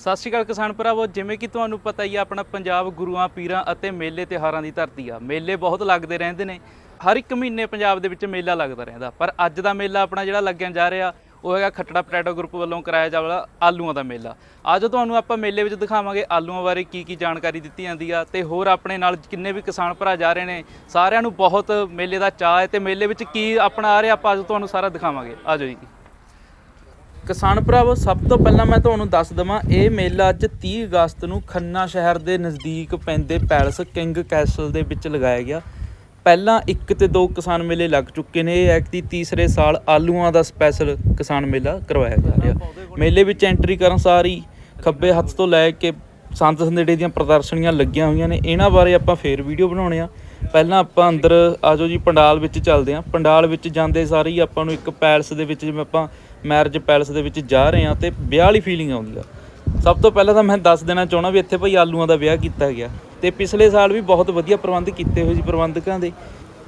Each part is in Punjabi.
ਸਤਿ ਸ਼੍ਰੀ ਅਕਾਲ ਕਿਸਾਨ ਭਰਾਵੋ, ਜਿਵੇਂ ਕਿ ਤੁਹਾਨੂੰ ਪਤਾ ਹੀ ਆ, ਆਪਣਾ ਪੰਜਾਬ ਗੁਰੂਆਂ, ਪੀਰਾਂ ਅਤੇ ਮੇਲੇ ਤਿਉਹਾਰਾਂ ਦੀ ਧਰਤੀ ਆ। ਮੇਲੇ ਬਹੁਤ ਲੱਗਦੇ ਰਹਿੰਦੇ ਨੇ। ਹਰ ਇੱਕ ਮਹੀਨੇ ਪੰਜਾਬ ਦੇ ਵਿੱਚ ਮੇਲਾ ਲੱਗਦਾ ਰਹਿੰਦਾ। ਪਰ ਅੱਜ ਦਾ ਮੇਲਾ ਆਪਣਾ ਜਿਹੜਾ ਲੱਗਿਆ ਜਾ ਰਿਹਾ, ਉਹ ਹੈਗਾ ਖੱਟੜਾ ਪਟੈਟੋ ਗਰੁੱਪ ਵੱਲੋਂ ਕਰਾਇਆ ਜਾ ਆਲੂਆਂ ਦਾ ਮੇਲਾ। ਅੱਜ ਤੁਹਾਨੂੰ ਆਪਾਂ ਮੇਲੇ ਵਿੱਚ ਦਿਖਾਵਾਂਗੇ ਆਲੂਆਂ ਬਾਰੇ ਕੀ ਕੀ ਜਾਣਕਾਰੀ ਦਿੱਤੀ ਜਾਂਦੀ ਆ ਤੇ ਹੋਰ ਆਪਣੇ ਨਾਲ ਕਿੰਨੇ ਵੀ ਕਿਸਾਨ ਭਰਾ ਜਾ ਰਹੇ ਨੇ, ਸਾਰਿਆਂ ਨੂੰ ਬਹੁਤ ਮੇਲੇ ਦਾ ਚਾਅ ਹੈ ਤੇ ਮੇਲੇ ਵਿੱਚ ਕੀ ਆਪਣਾ ਆ ਰਿਹਾ, ਆਪਾਂ ਅੱਜ ਤੁਹਾਨੂੰ ਸਾਰਾ ਦਿਖਾਵਾਂਗੇ। ਆਜੋ ਜੀ। ਕਿਸਾਨ ਭਰਾਵੋ, ਸਭ ਤੋਂ ਪਹਿਲਾਂ ਮੈਂ ਤੁਹਾਨੂੰ ਦੱਸ ਦਵਾਂ, ਇਹ ਮੇਲਾ ਅੱਜ 30 ਅਗਸਤ ਨੂੰ ਖੰਨਾ ਸ਼ਹਿਰ ਦੇ ਨਜ਼ਦੀਕ ਪੈਂਦੇ ਪੈਲਸ ਕਿੰਗ ਕੈਸਲ ਦੇ ਵਿੱਚ ਲਗਾਇਆ ਗਿਆ। ਪਹਿਲਾਂ ਇੱਕ ਤੇ ਦੋ ਕਿਸਾਨ ਮੇਲੇ ਲੱਗ ਚੁੱਕੇ ਨੇ, ਇਹ ਐਕਟੀ ਤੀਸਰੇ ਸਾਲ ਆਲੂਆਂ ਦਾ ਸਪੈਸ਼ਲ ਕਿਸਾਨ ਮੇਲਾ ਕਰਵਾਇਆ ਜਾ ਰਿਹਾ। ਮੇਲੇ ਵਿੱਚ ਐਂਟਰੀ ਕਰਨ ਸਾਰੀ ਖੱਬੇ ਹੱਥ ਤੋਂ ਲੈ ਕੇ ਸੰਤ ਸੰਦੇੜੇ ਦੀਆਂ ਪ੍ਰਦਰਸ਼ਨੀਆਂ ਲੱਗੀਆਂ ਹੋਈਆਂ ਨੇ, ਇਹਨਾਂ ਬਾਰੇ ਆਪਾਂ ਫੇਰ ਵੀਡੀਓ ਬਣਾਉਣੇ ਆ। ਪਹਿਲਾਂ ਆਪਾਂ ਅੰਦਰ ਆਜੋ ਜੀ, ਪੰਡਾਲ ਵਿੱਚ ਚੱਲਦੇ ਹਾਂ ਪੰਡਾਲ ਵਿੱਚ ਜਾਂਦੇ ਸਾਰੀ ਆਪਾਂ ਨੂੰ ਇੱਕ ਪੈਲਸ ਦੇ ਵਿੱਚ ਜਿਵੇਂ ਆਪਾਂ ਮੈਰਿਜ ਪੈਲਸ ਦੇ ਵਿੱਚ ਜਾ ਰਹੇ ਹਾਂ ਤੇ ਵਿਆਹ ਵਾਲੀ ਫੀਲਿੰਗ ਆਉਂਦੀ ਆ। ਸਭ ਤੋਂ ਪਹਿਲਾਂ ਤਾਂ ਮੈਂ ਦੱਸ ਦੇਣਾ ਚਾਹਣਾ ਵੀ ਇੱਥੇ ਭਾਈ ਆਲੂਆਂ ਦਾ ਵਿਆਹ ਕੀਤਾ ਗਿਆ। ਤੇ ਪਿਛਲੇ ਸਾਲ ਵੀ ਬਹੁਤ ਵਧੀਆ ਪ੍ਰਬੰਧ ਕੀਤੇ ਹੋਏ ਸੀ ਪ੍ਰਬੰਧਕਾਂ ਦੇ।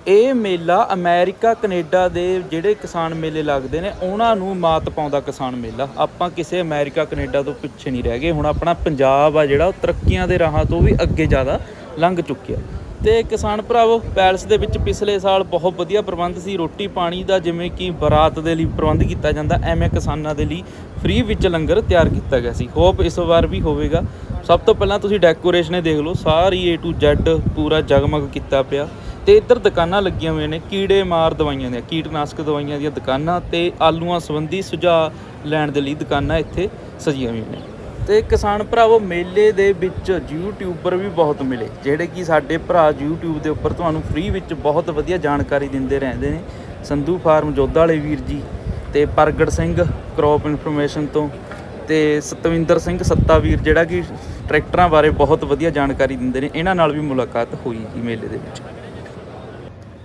ਇਹ ਮੇਲਾ ਅਮਰੀਕਾ, ਕੈਨੇਡਾ ਦੇ ਜਿਹੜੇ ਕਿਸਾਨ ਮੇਲੇ ਲੱਗਦੇ ਨੇ, ਉਹਨਾਂ ਨੂੰ ਮਾਤ ਪਾਉਂਦਾ ਕਿਸਾਨ ਮੇਲਾ। ਆਪਾਂ ਕਿਸੇ ਅਮਰੀਕਾ, ਕੈਨੇਡਾ ਤੋਂ ਪਿੱਛੇ ਨਹੀਂ ਰਹਿ ਗਏ। ਹੁਣ ਆਪਣਾ ਪੰਜਾਬ ਆ ਜਿਹੜਾ, ਉਹ ਤਰੱਕੀਆਂ ਦੇ ਰਾਹਾਂ ਤੋਂ ਵੀ ਅੱਗੇ ਜ਼ਿਆਦਾ ਲੰਘ ਚੁੱਕਿਆ। ਤੇ ਕਿਸਾਨ ਭਰਾਵੋ, ਪੈਲਸ ਦੇ ਵਿੱਚ ਪਿਛਲੇ ਸਾਲ ਬਹੁਤ ਵਧੀਆ ਪ੍ਰਬੰਧ ਸੀ। ਰੋਟੀ ਪਾਣੀ ਦਾ ਜਿਵੇਂ ਕਿ ਬਰਾਤ ਦੇ ਲਈ ਪ੍ਰਬੰਧ ਕੀਤਾ ਜਾਂਦਾ, ਐਵੇਂ ਕਿਸਾਨਾਂ ਦੇ ਲਈ ਫ੍ਰੀ ਵਿੱਚ ਲੰਗਰ ਤਿਆਰ ਕੀਤਾ ਗਿਆ ਸੀ। ਹੋਪ ਇਸ ਵਾਰ ਵੀ ਹੋਵੇਗਾ। ਸਭ ਤੋਂ ਪਹਿਲਾਂ ਤੁਸੀਂ ਡੈਕੋਰੇਸ਼ਨ ਦੇਖ ਲਓ। ਸਾਰੀ A to Z ਪੂਰਾ ਜਗਮਗ ਕੀਤਾ ਪਿਆ। ਤੇ ਇੱਧਰ ਦੁਕਾਨਾਂ ਲੱਗੀਆਂ ਹੋਈਆਂ ਨੇ। ਕੀੜੇ ਮਾਰ ਦਵਾਈਆਂ ਦੀਆਂ, ਕੀਟਨਾਸ਼ਕ ਦਵਾਈਆਂ ਦੀਆਂ ਦੁਕਾਨਾਂ ਤੇ ਆਲੂਆਂ ਸੰਬੰਧੀ ਸੁਝਾਅ ਲੈਣ ਦੇ ਲਈ ਦੁਕਾਨਾਂ ਇੱਥੇ ਸਜੀਆਂ ਹੋਈਆਂ ਨੇ। ਤੇ ਕਿਸਾਨ ਭਰਾਵੋ, ਮੇਲੇ ਦੇ ਵਿੱਚ ਯੂਟਿਊਬਰ ਵੀ ਬਹੁਤ ਮਿਲੇ, ਜਿਹੜੇ ਕਿ ਸਾਡੇ ਭਰਾ YouTube ਦੇ ਉੱਪਰ ਤੁਹਾਨੂੰ ਫ੍ਰੀ ਵਿੱਚ ਬਹੁਤ ਵਧੀਆ ਜਾਣਕਾਰੀ ਦਿੰਦੇ ਰਹਿੰਦੇ ਨੇ। ਸੰਧੂ ਫਾਰਮ ਜੋਧਾ ਵਾਲੇ ਵੀਰ ਜੀ ਤੇ ਪ੍ਰਗਟ ਸਿੰਘ ਕ੍ਰੌਪ ਇਨਫੋਰਮੇਸ਼ਨ ਤੋਂ ਤੇ ਸਤਵਿੰਦਰ ਸਿੰਘ ਸੱਤਾ ਵੀਰ, ਜਿਹੜਾ ਕਿ ਟਰੈਕਟਰਾਂ ਬਾਰੇ ਬਹੁਤ ਵਧੀਆ ਜਾਣਕਾਰੀ ਦਿੰਦੇ ਨੇ, ਇਹਨਾਂ ਨਾਲ ਵੀ ਮੁਲਾਕਾਤ ਹੋਈ ਜੀ ਮੇਲੇ ਦੇ ਵਿੱਚ।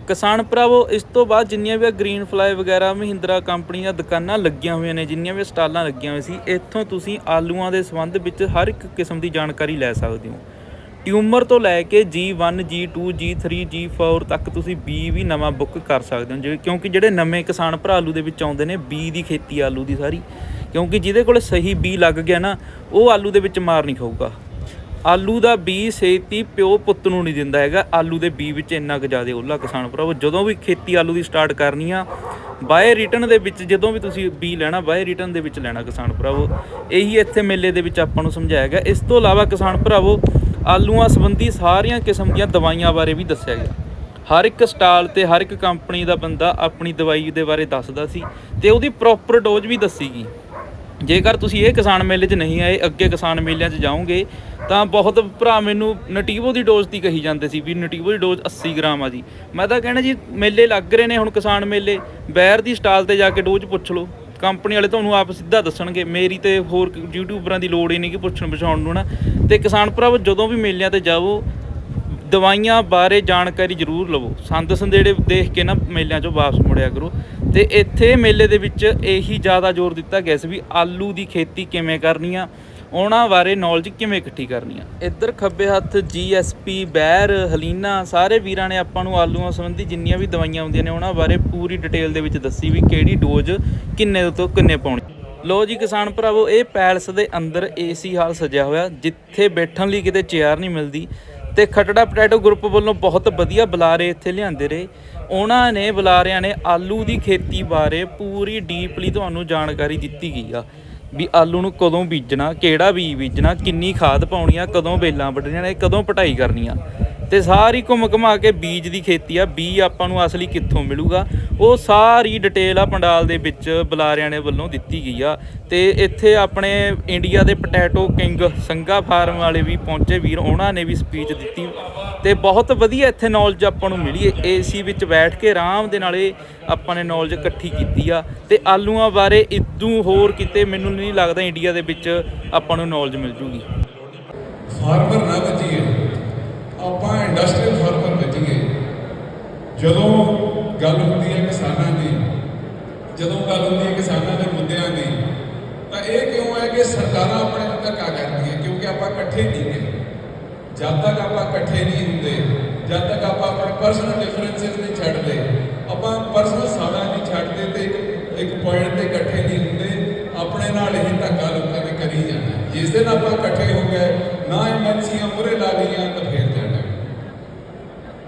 ਕਿਸਾਨ ਭਰਾਵੋ, ਇਸ ਤੋਂ ਬਾਅਦ ਜਿੰਨੀਆਂ ਵੀ ਗ੍ਰੀਨ ਫਲਾਈ ਵਗੈਰਾ, ਮਹਿੰਦਰਾ ਕੰਪਨੀ ਦੀਆਂ ਦੁਕਾਨਾਂ ਲੱਗੀਆਂ ਹੋਈਆਂ ਨੇ, ਜਿੰਨੀਆਂ ਵੀ ਸਟਾਲਾਂ ਲੱਗੀਆਂ ਹੋਈਆਂ ਸੀ, ਇੱਥੋਂ ਤੁਸੀਂ ਆਲੂਆਂ ਦੇ ਸੰਬੰਧ ਵਿੱਚ ਹਰ ਇੱਕ ਕਿਸਮ ਦੀ ਜਾਣਕਾਰੀ ਲੈ ਸਕਦੇ ਹੋ। ਟਿਊਮਰ ਤੋਂ ਲੈ ਕੇ G1 G2 G3 G4 ਤੱਕ ਤੁਸੀਂ ਬੀ ਵੀ ਨਵਾਂ ਬੁੱਕ ਕਰ ਸਕਦੇ ਹੋ, ਜਿਵੇਂ ਕਿਉਂਕਿ ਜਿਹੜੇ ਨਵੇਂ ਕਿਸਾਨ ਭਰਾ ਆਲੂ ਦੇ ਵਿੱਚ ਆਉਂਦੇ ਨੇ ਬੀ ਦੀ ਖੇਤੀ ਆਲੂ ਦੀ ਸਾਰੀ, ਕਿਉਂਕਿ ਜਿਹਦੇ ਕੋਲ ਸਹੀ ਬੀ ਲੱਗ ਗਿਆ ਨਾ, ਉਹ ਆਲੂ ਦੇ ਵਿੱਚ ਮਾਰ ਨਹੀਂ ਖਾਊਗਾ। ਆਲੂ ਦਾ ਬੀ ਛੇਤੀ ਪਿਓ ਪੁੱਤ ਨੂੰ ਨਹੀਂ ਦਿੰਦਾ ਹੈਗਾ। ਆਲੂ ਦੇ ਬੀ ਵਿੱਚ ਇੰਨਾ ਕੁ ਜ਼ਿਆਦਾ ਉਹਲਾ ਕਿਸਾਨ ਭਰਾਵੋ, ਜਦੋਂ ਵੀ ਖੇਤੀ ਆਲੂ ਦੀ ਸਟਾਰਟ ਕਰਨੀ ਆ ਬਾਏ ਰਿਟਰਨ ਦੇ ਵਿੱਚ ਜਦੋਂ ਵੀ ਤੁਸੀਂ ਬੀ ਲੈਣਾ ਬਾਏ ਰਿਟਰਨ ਦੇ ਵਿੱਚ ਲੈਣਾ ਕਿਸਾਨ ਭਰਾਵੋ। ਇਹੀ ਇੱਥੇ ਮੇਲੇ ਦੇ ਵਿੱਚ ਆਪਾਂ ਨੂੰ ਸਮਝਾਇਆ ਗਿਆ। ਇਸ ਤੋਂ ਇਲਾਵਾ ਕਿਸਾਨ ਭਰਾਵੋ, ਆਲੂਆਂ ਸੰਬੰਧੀ ਸਾਰੀਆਂ ਕਿਸਮ ਦੀਆਂ ਦਵਾਈਆਂ ਬਾਰੇ ਵੀ ਦੱਸਿਆ ਗਿਆ। ਹਰ ਇੱਕ ਸਟਾਲ ਤੇ ਹਰ ਇੱਕ ਕੰਪਨੀ ਦਾ ਬੰਦਾ ਆਪਣੀ ਦਵਾਈ ਦੇ ਬਾਰੇ ਦੱਸਦਾ ਸੀ ਤੇ ਉਹਦੀ ਪ੍ਰੋਪਰ ਡੋਜ਼ ਵੀ ਦੱਸੀ ਗਈ। ਜੇਕਰ ਤੁਸੀਂ ਇਹ ਕਿਸਾਨ ਮੇਲੇ 'ਚ ਨਹੀਂ ਆਏ, ਅੱਗੇ ਕਿਸਾਨ ਮੇਲਿਆਂ 'ਚ ਜਾਓਗੇ ਤਾਂ ਬਹੁਤ ਭਰਾ ਮੈਨੂੰ ਨਟੀਵੋ ਦੀ ਡੋਜ਼ ਦੀ ਕਹੀ ਜਾਂਦੇ ਸੀ ਵੀ ਨਟੀਵੋ ਦੀ ਡੋਜ਼ 80 ਗ੍ਰਾਮ ਆ ਜੀ। ਮੈਂ ਤਾਂ ਕਹਿਣਾ ਜੀ, ਮੇਲੇ ਲੱਗ ਰਹੇ ਨੇ ਹੁਣ ਕਿਸਾਨ ਮੇਲੇ, ਬੈਰ ਦੀ ਸਟਾਲ ਤੇ ਜਾ ਕੇ ਡੋਜ਼ ਪੁੱਛ ਲਓ। ਕੰਪਨੀ ਵਾਲੇ ਤੁਹਾਨੂੰ ਆਪ ਸਿੱਧਾ ਦੱਸਣਗੇ, ਮੇਰੀ ਤੇ ਹੋਰ ਯੂਟਿਊਬਰਾਂ ਦੀ ਲੋੜ ਹੀ ਨਹੀਂ ਕਿ ਪੁੱਛਣ ਪਛਾਉਣ ਨੂੰ ਨਾ। ਤੇ ਕਿਸਾਨ ਭਰਾਵੋ, ਜਦੋਂ ਵੀ ਮੇਲਿਆਂ ਤੇ ਜਾਵੋ, ਦਵਾਈਆਂ ਬਾਰੇ ਜਾਣਕਾਰੀ ਜ਼ਰੂਰ ਲਵੋ। ਸੰਦ ਸੰਦੇੜੇ ਦੇਖ ਕੇ ਨਾ ਮੇਲਿਆਂ 'ਚੋਂ ਵਾਪਸ ਮੁੜਿਆ ਕਰੋ। ਤੇ ਇੱਥੇ ਮੇਲੇ ਦੇ ਵਿੱਚ ਇਹੀ ਜ਼ਿਆਦਾ ਜ਼ੋਰ ਦਿੱਤਾ ਗਿਆ ਸੀ ਵੀ ਆਲੂ ਦੀ ਖੇਤੀ ਕਿਵੇਂ ਕਰਨੀ ਆ ਉਹਨਾਂ ਬਾਰੇ ਨੌਲੇਜ ਕਿਵੇਂ ਇਕੱਠੀ ਕਰਨੀ ਆ? ਇੱਧਰ ਖੱਬੇ ਹੱਥ ਜੀਐਸਪੀ ਬੈਰ, ਹਲੀਨਾ, ਸਾਰੇ ਵੀਰਾਂ ਨੇ ਆਪਾਂ ਨੂੰ ਆਲੂਆਂ ਸੰਬੰਧੀ ਜਿੰਨੀਆਂ ਵੀ ਦਵਾਈਆਂ ਹੁੰਦੀਆਂ ਨੇ ਉਹਨਾਂ ਬਾਰੇ ਪੂਰੀ ਡਿਟੇਲ ਦੇ ਵਿੱਚ ਦੱਸੀ ਵੀ ਕਿਹੜੀ ਡੋਜ਼ ਕਿੰਨੇ ਤੋਂ ਕਿੰਨੇ ਪਾਉਣੀ। ਲੋ ਜੀ ਕਿਸਾਨ ਭਰਾਵੋ, ਇਹ ਪੈਲਸ ਦੇ ਅੰਦਰ ਏਸੀ ਹਾਲ ਸਜਿਆ ਹੋਇਆ, ਜਿੱਥੇ ਬੈਠਣ ਲਈ ਕਿਤੇ ਚੇਅਰ ਨਹੀਂ ਮਿਲਦੀ ਤੇ ਖਟੜਾ ਪੋਟੈਟੋ ਗਰੁੱਪ ਵੱਲੋਂ ਬਹੁਤ ਵਧੀਆ ਬੁਲਾਰੇ ਇੱਥੇ ਲਿਆਂਦੇ ਰਹੇ। ਉਹਨਾਂ ਨੇ ਬੁਲਾਰਿਆਂ ਨੇ ਆਲੂ ਦੀ ਖੇਤੀ ਬਾਰੇ ਪੂਰੀ ਡੀਪਲੀ ਤੁਹਾਨੂੰ ਜਾਣਕਾਰੀ ਦਿੱਤੀ ਗਈ ਆ। ਵੀ ਆਲੂ ਨੂੰ ਕਦੋਂ ਬੀਜਣਾ, ਕਿਹੜਾ ਬੀਜ ਬੀਜਣਾ, ਕਿੰਨੀ ਖਾਦ ਪਾਉਣੀ ਆ, ਕਦੋਂ ਬੇਲਾਂ ਵੱਢਣੀਆਂ ਨੇ, ਕਦੋਂ ਪਟਾਈ ਕਰਨੀ ਆ। ਤੇ ਸਾਰੀ ਘੁੰਮ ਘੁਮਾ ਕੇ ਬੀਜ ਦੀ ਖੇਤੀ ਆ ਬੀ ਆਪਾਂ ਨੂੰ ਅਸਲੀ ਕਿੱਥੋਂ ਮਿਲੂਗਾ? ਉਹ ਸਾਰੀ ਡਿਟੇਲ ਆ ਪੰਡਾਲ ਦੇ ਵਿੱਚ ਬੁਲਾਰਿਆਂ ਨੇ ਵੱਲੋਂ ਦਿੱਤੀ ਗਈ ਆ। ਤੇ ਇੱਥੇ ਆਪਣੇ ਇੰਡੀਆ ਦੇ ਪੋਟੈਟੋ ਕਿੰਗ ਸੰਗਾ ਫਾਰਮ ਵਾਲੇ ਵੀ ਪਹੁੰਚੇ ਵੀਰ, ਉਹਨਾਂ ਨੇ ਵੀ ਸਪੀਚ ਦਿੱਤੀ। ਤੇ ਬਹੁਤ ਵਧੀਆ ਇੱਥੇ ਨੌਲੇਜ ਆਪਾਂ ਨੂੰ ਮਿਲੀ ਏਸੀ ਵਿੱਚ ਬੈਠ ਕੇ ਆਰਾਮ ਦੇ ਨਾਲੇ ਆਪਾਂ ਨੇ ਨੌਲੇਜ ਇਕੱਠੀ ਕੀਤੀ ਆ। ਤੇ ਆਲੂਆਂ ਬਾਰੇ ਇਦੋਂ ਹੋਰ ਕਿਤੇ ਮੈਨੂੰ ਨਹੀਂ ਲੱਗਦਾ ਇੰਡੀਆ ਦੇ ਵਿੱਚ ਆਪਾਂ ਨੂੰ ਨੌਲੇਜ ਮਿਲ ਜੂਗੀ। ਫਾਰਮਰ ਨਾ ਬਚੀਏ ਆਪਾਂ ਇੰਡਸਟਰੀਅਲ ਫਾਰਮਰ ਬਚੀਏ ਜਦੋਂ ਗੱਲ ਹੁੰਦੀ ਹੈ ਕਿਸਾਨਾਂ ਦੀ, ਜਦੋਂ ਗੱਲ ਹੁੰਦੀ ਹੈ ਕਿਸਾਨਾਂ ਦੇ ਮੁੱਦਿਆਂ ਦੀ, ਤਾਂ ਇਹ ਕਿਉਂ ਹੈ ਕਿ ਸਰਕਾਰਾਂ ਆਪਣੇ ਨੂੰ ਧੱਕਾ ਕਰਦੀਆਂ ਕਿਉਂਕਿ ਆਪਾਂ ਇਕੱਠੇ ਨਹੀਂ ਗਏ ਜਦ ਤੱਕ ਆਪਾਂ ਇਕੱਠੇ ਨਹੀਂ ਹੁੰਦੇ, ਜਦ ਤੱਕ ਆਪਾਂ ਆਪਣੇ ਪਰਸਨਲ ਡਿਫਰੈਂਸਸ ਨਹੀਂ ਛੱਡਦੇ ਆਪਾਂ ਪਰਸਨਲ ਸਾਡਾ ਨਹੀਂ ਛੱਡਦੇ ਤੇ ਇੱਕ- ਪੁਆਇੰਟ ਤੇ ਇਕੱਠੇ ਨਹੀਂ ਹੁੰਦੇ, ਆਪਣੇ ਨਾਲ ਇਹ ਧੱਕਾ ਲੋਕਾਂ ਨੇ ਕਰੀ ਜਾਂਦਾ ਜਿਸ ਦਿਨ ਆਪਾਂ ਇਕੱਠੇ ਹੋ ਗਏ, ਨਾ ਐਮਐਨਸੀਆਂ ਮੂਹਰੇ ਲਾ ਲਈਆਂ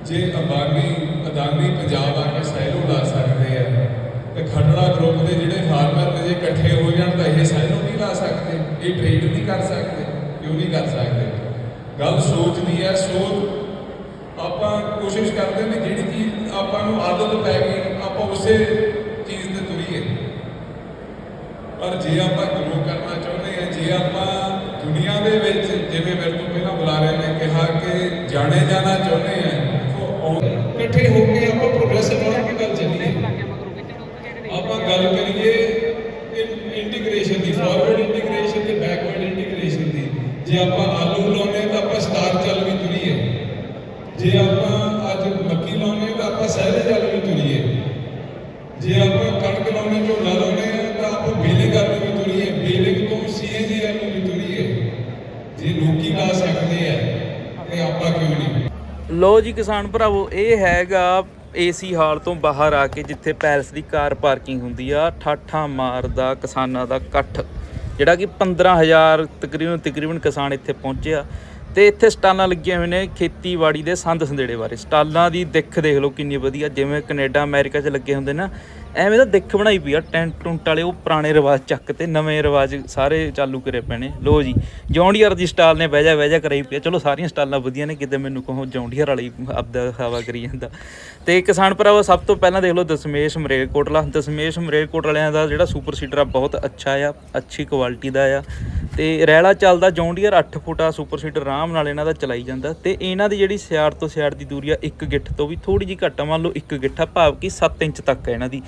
ਜੇ ਅੰਬਾਨੀ ਅਦਾਨੀ ਪੰਜਾਬ ਆ ਕੇ ਸੈਲੋ ਲਾ ਸਕਦੇ ਆ, ਤੇ ਖੰਡੜਾ ਗਰੁੱਪ ਦੇ ਜਿਹੜੇ ਫਾਰਮਰ ਨੇ ਜੇ ਇਕੱਠੇ ਹੋ ਜਾਣ ਤਾਂ ਇਹ ਸੈਲੋ ਨਹੀਂ ਲਾ ਸਕਦੇ, ਇਹ ਟ੍ਰੇਡ ਨਹੀਂ ਕਰ ਸਕਦੇ, ਕਿਉਂ ਨਹੀਂ ਕਰ ਸਕਦੇ? ਗੱਲ ਸੋਚ ਦੀ ਹੈ, ਸੋਚ ਆਪਾਂ ਕੋਸ਼ਿਸ਼ ਕਰਦੇ ਨੇ ਜਿਹੜੀ ਚੀਜ਼ ਆਪਾਂ ਨੂੰ ਆਦਤ ਪੈ ਗਈ, ਆਪਾਂ ਉਸੇ ਚੀਜ਼ ਤੇ ਤੁਰੀਏ। ਪਰ ਜੇ ਆਪਾਂ ਗਰੋ ਕਰਨਾ ਚਾਹੁੰਦੇ ਹਾਂ ਜੇ ਆਪਾਂ ਦੁਨੀਆ ਦੇ ਵਿੱਚ, ਜਿਵੇਂ ਮੇਰੇ ਤੋਂ ਪਹਿਲਾਂ ਬੁਲਾਰਿਆਂ ਨੇ, ਕਿਹਾ ਕਿ ਜਾਣੇ ਜਾਣਾ ਚਾਹੁੰਦੇ ਹਾਂ ਉਹ ਇਕੱਠੇ ਹੋ ਕੇ ਆਪਾਂ ਪ੍ਰੋਗਰੈਸਿਵ ਵਾਲੀ ਵੀ ਗੱਲ ਚੱਲੀਏ। ਆਪਾਂ ਗੱਲ ਕਰੀਏ ਇੰਟੀਗ੍ਰੇਸ਼ਨ ਦੀ ਫਾਰਵਰਡ ਇੰਟੀਗ੍ਰੇਸ਼ਨ ਤੇ ਬੈਕਵਰਡ ਇੰਟੀਗ੍ਰੇਸ਼ਨ ਦੀ। ਜੇ ਆਪਾਂ ਆਲੂ ਲਾਉਨੇ ਤਾਂ ਆਪਾਂ ਸਟਾਰ ਚੱਲ ਵੀ ਤੁਰੀਏ। ਜੇ ਆਪਾਂ ਅੱਜ ਮੱਕੀ ਲਾਉਨੇ ਤਾਂ ਆਪਾਂ ਸਹਿਰੇ ਚੱਲ ਵੀ ਤੁਰੀਏ ਜੇ ਆਪਾਂ ਕਣਕ ਲਾਉਣੇ ਝੋਨਾ ਲਾਉਣੇ ਆ ਤਾਂ ਆਪਾਂ ਬੇਲਿੰਗ ਕਰਨ ਨੂੰ ਵੀ ਤੁਰੀਏ ਬੇਲਿੰਗ ਤੋਂ ਸੀਐਨਜੀ ਨੂੰ ਵੀ ਤੁਰੀਏ ਜੇ ਲੋਕੀ ਲਾ ਸਕਦੇ ਆ ਤੇ ਆਪਾਂ ਕਿਉਂ ਨਹੀਂ ਲੋ ਜੀ ਕਿਸਾਨ ਭਰਾਵੋ, ਇਹ ਹੈਗਾ ਏਸੀ ਹਾਲ ਤੋਂ ਬਾਹਰ ਆ ਕੇ ਜਿੱਥੇ ਪੈਲਸ ਦੀ ਕਾਰ ਪਾਰਕਿੰਗ ਹੁੰਦੀ ਆ। ਠਾਠਾ ਮਾਰਦਾ ਕਿਸਾਨਾਂ ਦਾ ਇਕੱਠ, ਜਿਹੜਾ ਕਿ 15000 ਤਕਰੀਬਨ ਤਕਰੀਬਨ ਕਿਸਾਨ ਇੱਥੇ ਪਹੁੰਚਿਆ ਤੇ ਇੱਥੇ ਸਟਾਲਾਂ ਲੱਗੀਆਂ ਹੋਈਆਂ ਨੇ ਖੇਤੀਬਾੜੀ ਦੇ ਸੰਦ ਸੰਦੇੜੇ ਬਾਰੇ। ਸਟਾਲਾਂ ਦੀ ਦਿੱਖ ਦੇਖ ਲਓ ਕਿੰਨੀ ਵਧੀਆ, ਜਿਵੇਂ ਕੈਨੇਡਾ, ਅਮਰੀਕਾ 'ਚ ਲੱਗੇ ਹੁੰਦੇ ਨਾ ਐਵੇਂ ਤਾਂ ਦਿੱਖ ਬਣਾਈ ਪਈ ਆ, ਟੈਂਟ ਟੁੰਟ ਵਾਲੇ, ਉਹ ਪੁਰਾਣੇ ਰਿਵਾਜ ਚੱਕ ਤੇ ਨਵੇਂ ਰਿਵਾਜ ਸਾਰੇ ਚਾਲੂ ਕਰੇ ਪਏ ਨੇ। ਲੋ ਜੀ ਜੌਂਡੀਅਰ ਦੀ ਸਟਾਲ ਨੇ ਬਹਿ ਜਾ ਬਹਿ ਜਾ ਕਰਾਈ ਪਈ ਆ। ਚਲੋ, ਸਾਰੀਆਂ ਸਟਾਲਾਂ ਵਧੀਆ ਨੇ, ਕਿਤੇ ਮੈਨੂੰ ਕਹੋ ਜੌਂਡੀਅਰ ਵਾਲੀ ਆਪਦਾ ਹਵਾ ਕਰੀ ਜਾਂਦਾ। ਤੇ ਕਿਸਾਨ ਭਰਾਵੋ, ਸਭ ਤੋਂ ਪਹਿਲਾਂ ਦੇਖ ਲਓ ਦਸ਼ਮੇਸ਼ ਮਰੇਲਕੋਟਲਾ। ਦਸ਼ਮੇਸ਼ ਮਰੇਲਕੋਟ ਵਾਲਿਆਂ ਦਾ ਜਿਹੜਾ ਸੁਪਰ ਸੀਡਰ ਆ, ਬਹੁਤ ਅੱਛਾ ਆ, ਅੱਛੀ ਕੁਆਲਿਟੀ ਦਾ ਆ। ਤੇ ਰੈਲਾ ਚੱਲਦਾ ਜੌਂਡੀਅਰ 8 ਫੁੱਟਾ ਸੁਪਰ ਸੀਡਰ ਆਰਾਮ ਨਾਲ ਇਹਨਾਂ ਦਾ ਚਲਾਈ ਜਾਂਦਾ ਤੇ ਇਹਨਾਂ ਦੀ ਜਿਹੜੀ ਸਿਆੜ ਤੋਂ ਸਿਆੜ ਦੀ ਦੂਰੀ ਆ, ਇੱਕ ਗਿੱਠ ਤੋਂ ਵੀ ਥੋੜੀ ਜਿਹੀ ਘੱਟ ਆ, ਮੰਨ ਲਓ ਇੱਕ ਗਿੱਠਾ ਭਾਵ ਕਿ 7 ਇੰਚ ਤੱਕ ਹੈ ਇਹਨਾਂ ਦੀ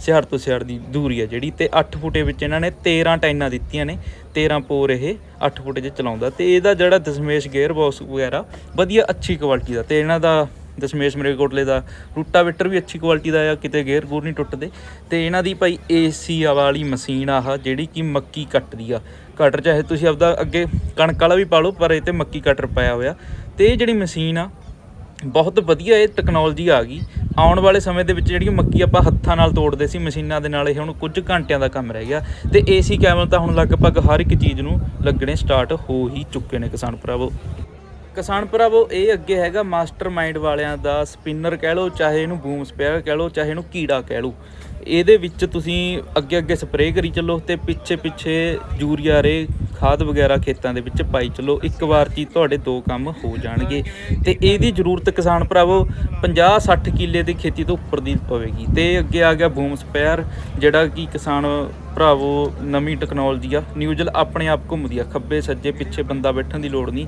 ਸਿਆੜ ਤੋਂ ਸਿਆੜ ਦੀ ਦੂਰੀ ਆ ਜਿਹੜੀ ਤੇ 8 ਫੁੱਟੇ ਵਿੱਚ ਇਹਨਾਂ ਨੇ 13 ਟਾਈਨਾਂ ਦਿੱਤੀਆਂ ਨੇ 13 ਪੋਰ ਇਹ 8 ਫੁੱਟ 'ਚ ਚਲਾਉਂਦਾ ਤੇ ਇਹਦਾ ਜਿਹੜਾ ਦਸ਼ਮੇਸ਼ ਗੇਅਰ ਬਾਕਸ ਵਗੈਰਾ ਵਧੀਆ ਅੱਛੀ ਕੁਆਲਿਟੀ ਦਾ ਤੇ ਇਹਨਾਂ ਦਾ ਦਸ਼ਮੇਸ਼ ਮਰੇਕੋਟਲੇ ਦਾ। ਰੂਟਾਵੇਟਰ ਵੀ ਅੱਛੀ ਕੁਆਲਿਟੀ ਦਾ ਆ, ਕਿਤੇ ਗੇਅਰ ਗੂਰ ਨਹੀਂ ਟੁੱਟਦੇ। ਤੇ ਇਹਨਾਂ ਦੀ ਭਾਈ ਏਸੀ ਵਾਲੀ ਮਸ਼ੀਨ ਆਹ, ਜਿਹੜੀ ਕਿ ਮੱਕੀ ਕੱਟਦੀ ਆ। ਕਟਰ ਚਾਹੇ ਤੁਸੀਂ ਆਪਦਾ ਅੱਗੇ ਕਣਕ ਵਾਲਾ ਵੀ ਪਾ ਲਓ, ਪਰ ਇਹ ਤੇ ਮੱਕੀ ਕਟਰ ਪਾਇਆ ਹੋਇਆ। ਤੇ ਇਹ ਜਿਹੜੀ ਮਸ਼ੀਨ ਆ, ਬਹੁਤ ਵਧੀਆ ਇਹ ਟੈਕਨੋਲੋਜੀ ਆ ਗਈ। ਆਉਣ ਵਾਲੇ ਸਮੇਂ ਦੇ ਵਿੱਚ ਜਿਹੜੀ ਮੱਕੀ ਆਪਾਂ ਹੱਥਾਂ ਨਾਲ ਤੋੜਦੇ ਸੀ, ਮਸ਼ੀਨਾਂ ਦੇ ਨਾਲ ਇਹ ਹੁਣ ਕੁਝ ਘੰਟਿਆਂ ਦਾ ਕੰਮ ਰਹਿ ਗਿਆ। ਤੇ ਏਸੀ ਕੈਮਲ ਤਾਂ ਹੁਣ ਲਗਭਗ ਹਰ ਇੱਕ ਚੀਜ਼ ਨੂੰ ਲੱਗਣੇ ਸਟਾਰਟ ਹੋ ਹੀ ਚੁੱਕੇ ਨੇ ਕਿਸਾਨ ਭਰਾਵੋ। ਕਿਸਾਨ ਭਰਾਵੋ, ਇਹ ਅੱਗੇ ਹੈਗਾ ਮਾਸਟਰਮਾਈਂਡ ਵਾਲਿਆਂ ਦਾ ਸਪਿਨਰ ਕਹਿ ਲਓ, ਚਾਹੇ ਇਹਨੂੰ ਬੂਮ ਸਪੇਅਰ ਕਹਿ ਲਓ, ਚਾਹੇ ਇਹਨੂੰ ਕੀੜਾ ਕਹਿ ਲਓ। ਇਹਦੇ ਵਿੱਚ ਤੁਸੀਂ ਅੱਗੇ ਅੱਗੇ ਸਪਰੇਅ ਕਰੀ ਚੱਲੋ ਤੇ ਪਿੱਛੇ ਪਿੱਛੇ ਯੂਰੀਆ ਰੇ, ਖਾਦ ਵਗੈਰਾ ਖੇਤਾਂ ਦੇ ਵਿੱਚ ਪਾਈ ਚੱਲੋ। ਇੱਕ ਵਾਰ ਜੀ ਤੁਹਾਡੇ ਦੋ ਕੰਮ ਹੋ ਜਾਣਗੇ। ਤੇ ਇਹਦੀ ਜ਼ਰੂਰਤ ਕਿਸਾਨ ਭਰਾਵੋ 50 60 ਕਿੱਲੇ ਦੀ ਖੇਤੀ ਤੋਂ ਉੱਪਰ ਦੀ ਪਵੇਗੀ। ਤੇ ਅੱਗੇ ਆ ਗਿਆ ਬੂਮ ਸਪੈਰ ਜਿਹੜਾ ਕਿ ਕਿਸਾਨ ਭਰਾਵੋ, ਨਵੀਂ ਟੈਕਨੋਲੋਜੀ ਆ। ਨਿਊਜ਼ਲ ਆਪਣੇ ਆਪ ਘੁੰਮਦੀ ਆ। ਖੱਬੇ ਸੱਜੇ ਪਿੱਛੇ ਬੰਦਾ ਬੈਠਣ ਦੀ ਲੋੜ ਨਹੀਂ।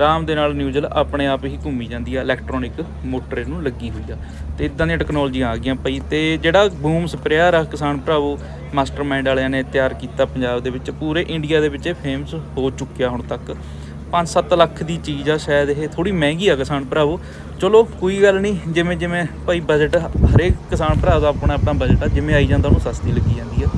ਆਰਾਮ ਦੇ ਨਾਲ ਨਿਊਜ਼ਲ ਆਪਣੇ ਆਪ ਹੀ ਘੁੰਮੀ ਜਾਂਦੀ ਆ ਇਲੈਕਟ੍ਰੋਨਿਕ ਮੋਟਰ ਇਹਨੂੰ ਲੱਗੀ ਹੋਈ ਆ। ਤੇ ਇਦਾਂ ਦੀਆਂ ਟੈਕਨੋਲੋਜੀਆਂ ਆ ਗਈਆਂ ਪਈ ਤੇ ਜਿਹੜਾ ਬੂਮ ਸਪਰੇਅਰ ਆ ਕਿਸਾਨ ਭਰਾਵੋ ਮਾਸਟਰਮਾਈਂਡ ਵਾਲਿਆਂ ਨੇ ਤਿਆਰ ਕੀਤਾ ਪੰਜਾਬ ਦੇ ਵਿੱਚ, ਪੂਰੇ ਇੰਡੀਆ ਦੇ ਵਿੱਚ ਇਹ ਫੇਮਸ ਹੋ ਚੁੱਕਿਆ ਹੁਣ ਤੱਕ। 5-7 ਲੱਖ ਦੀ ਚੀਜ਼ ਆ ਸ਼ਾਇਦ ਇਹ ਥੋੜੀ ਮਹਿੰਗੀ ਆ ਕਿਸਾਨ ਭਰਾਵੋ। ਚਲੋ ਕੋਈ ਗੱਲ ਨਹੀਂ, ਜਿਵੇਂ ਜਿਵੇਂ ਭਾਈ ਬਜਟ ਹਰੇਕ ਕਿਸਾਨ ਭਰਾ ਦਾ ਆਪਣਾ ਆਪਣਾ ਬਜਟ ਆ, ਜਿਵੇਂ ਆਈ ਜਾਂਦਾ ਉਹਨੂੰ ਸਸਤੀ ਲੱਗੀ ਜਾਂਦੀ ਆ।